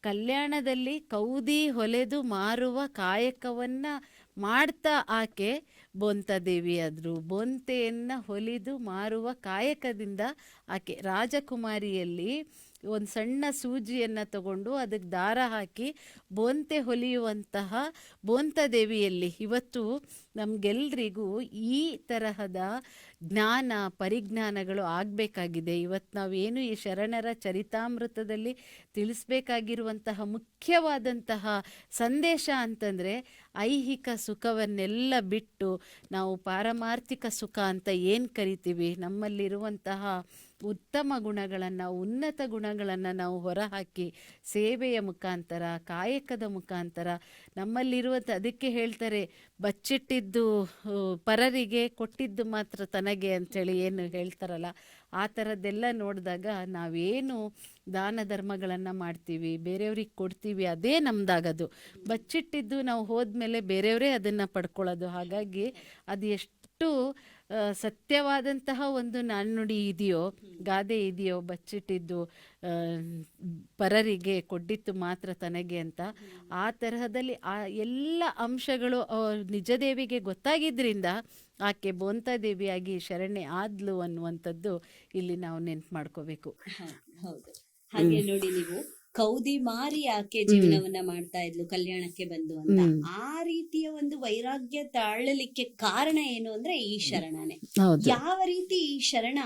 ಕಲ್ಯಾಣದಲ್ಲಿ ಕೌದಿ ಹೊಲೆದು ಮಾರುವ ಕಾಯಕವನ್ನು ಮಾಡ್ತಾ ಆಕೆ ಬೋಂತಾದೇವಿ ಆದರು ಬೋಂತೆಯನ್ನು ಹೊಲಿದು ಮಾರುವ ಕಾಯಕದಿಂದ ಆಕೆ ರಾಜಕುಮಾರಿಯಲ್ಲಿ ಒಂದು ಸಣ್ಣ ಸೂಜಿಯನ್ನು ತಗೊಂಡು ಅದಕ್ಕೆ ದಾರ ಹಾಕಿ ಬೋಂತೆ ಹೊಲಿಯುವಂತಹ ಬೋಂತಾದೇವಿಯಲ್ಲಿ ಇವತ್ತು ನಮಗೆಲ್ರಿಗೂ ಈ ತರಹದ ಜ್ಞಾನ, ಪರಿಜ್ಞಾನಗಳು ಆಗಬೇಕಾಗಿದೆ. ಇವತ್ತು ನಾವೇನು ಈ ಶರಣರ ಚರಿತಾಮೃತದಲ್ಲಿ ತಿಳಿಸ್ಬೇಕಾಗಿರುವಂತಹ ಮುಖ್ಯವಾದಂತಹ ಸಂದೇಶ ಅಂತಂದರೆ ಐಹಿಕ ಸುಖವನ್ನೆಲ್ಲ ಬಿಟ್ಟು ನಾವು ಪಾರಮಾರ್ಥಿಕ ಸುಖ ಅಂತ ಏನು ಕರಿತೀವಿ? ನಮ್ಮಲ್ಲಿರುವಂತಹ ಉತ್ತಮ ಗುಣಗಳನ್ನು, ಉನ್ನತ ಗುಣಗಳನ್ನು ನಾವು ಹೊರಹಾಕಿ ಸೇವೆಯ ಮುಖಾಂತರ, ಕಾಯಕದ ಮುಖಾಂತರ ನಮ್ಮಲ್ಲಿರುವಂಥ ಅದಕ್ಕೆ ಹೇಳ್ತಾರೆ, ಬಚ್ಚಿಟ್ಟಿದ್ದು ಪರರಿಗೆ ಕೊಟ್ಟಿದ್ದು ಮಾತ್ರ ತನಗೆ ಅಂಥೇಳಿ ಏನು ಹೇಳ್ತಾರಲ್ಲ, ಆ ಥರದ್ದೆಲ್ಲ ನೋಡಿದಾಗ ನಾವೇನು ದಾನ ಧರ್ಮಗಳನ್ನು ಮಾಡ್ತೀವಿ, ಬೇರೆಯವ್ರಿಗೆ ಕೊಡ್ತೀವಿ, ಅದೇ ನಮ್ದಾಗದು. ಬಚ್ಚಿಟ್ಟಿದ್ದು ನಾವು ಹೋದ್ಮೇಲೆ ಬೇರೆಯವರೇ ಅದನ್ನು ಪಡ್ಕೊಳ್ಳೋದು. ಹಾಗಾಗಿ ಅದು ಎಷ್ಟು ಸತ್ಯವಾದಂತಹ ಒಂದು ನಾಣ್ಣುಡಿ ಇದೆಯೋ ಗಾದೆ ಇದೆಯೋ ಬಚ್ಚಿಟ್ಟಿದ್ದು ಪರರಿಗೆ ಕೊಡ್ಡಿತ್ತು ಮಾತ್ರ ತನಗೆ ಅಂತ ಆ ತರಹದಲ್ಲಿ ಆ ಎಲ್ಲ ಅಂಶಗಳು ನಿಜದೇವಿಗೆ ಗೊತ್ತಾಗಿದ್ದರಿಂದ ಆಕೆ ಬೋಂತಾದೇವಿಯಾಗಿ ಶರಣೆ ಆದ್ಲು ಅನ್ನುವಂಥದ್ದು ಇಲ್ಲಿ ನಾವು ನೆನ್ಪು ಮಾಡ್ಕೋಬೇಕು. ಹಾಗೆ ನೋಡಿ ನೀವು. ಕೌದಿ ಮಾರಿ ಆಕೆ ಜೀವನವನ್ನ ಮಾಡ್ತಾ ಇದ್ಲು ಕಲ್ಯಾಣಕ್ಕೆ ಬಂದು ಅಂತ? ಆ ರೀತಿಯ ಒಂದು ವೈರಾಗ್ಯ ತಾಳಲಿಕ್ಕೆ ಕಾರಣ ಏನು ಅಂದ್ರೆ ಈ ಶರಣನೇ. ಯಾವ ರೀತಿ ಈ ಶರಣ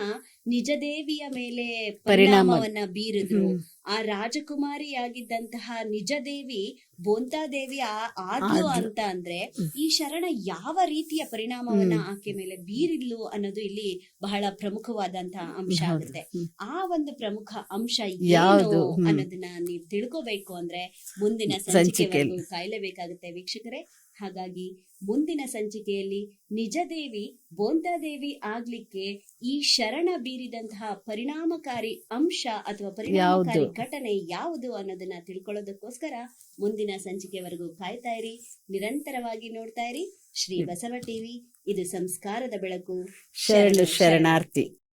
ನಿಜದೇವಿಯ ಮೇಲೆ ಪರಿಣಾಮ- ಪರಿಣಾಮವನ್ನ ಬೀರಿದ್ರು. ಆ ರಾಜಕುಮಾರಿಯಾಗಿದ್ದಂತಹ ನಿಜದೇವಿ ಬೋಂತಾದೇವಿ ಆ- ಆದ್ಲು. ಅಂತ ಅಂದ್ರೆ ಈ ಶರಣ ಯಾವ ರೀತಿಯ ಪರಿಣಾಮವನ್ನ ಆಕೆ ಮೇಲೆ ಬೀರಿದ್ಲು ಅನ್ನೋದು ಇಲ್ಲಿ ಬಹಳ ಪ್ರಮುಖವಾದಂತಹ ಅಂಶ. ಆಗುತ್ತೆ. ಆ ಒಂದು ಪ್ರಮುಖ ಅಂಶ ಯಾವುದು? ಅನ್ನೋದನ್ನ ನೀವು ತಿಳ್ಕೋಬೇಕು ಅಂದ್ರೆ ಮುಂದಿನ ಸಂಚಿಕೆ ಕಾಯ್ಲೇಬೇಕಾಗುತ್ತೆ. ವೀಕ್ಷಕರೇ ಹಾಗಾಗಿ ಮುಂದಿನ ಸಂಚಿಕೆಯಲ್ಲಿ ನಿಜದೇವಿ ಬೋಂತಾದೇವಿ ಆಗ್ಲಿಕ್ಕೆ ಈ ಶರಣ ಬೀರಿದಂತಹ ಪರಿಣಾಮಕಾರಿ ಅಂಶ ಅಥವಾ ಪರಿಣಾಮಕಾರಿ ಘಟನೆ ಯಾವುದು ಅನ್ನೋದನ್ನ ತಿಳ್ಕೊಳ್ಳೋದಕ್ಕೋಸ್ಕರ ಮುಂದಿನ ಸಂಚಿಕೆವರೆಗೂ ಕಾಯ್ತಾ ಇರಿ. ನಿರಂತರವಾಗಿ ನೋಡ್ತಾ ಇರಿ. ಶ್ರೀ ಬಸವ ಟಿವಿ. ಇದು ಸಂಸ್ಕಾರದ ಬೆಳಕು. ಶರಣು ಶರಣಾರ್ಥಿ.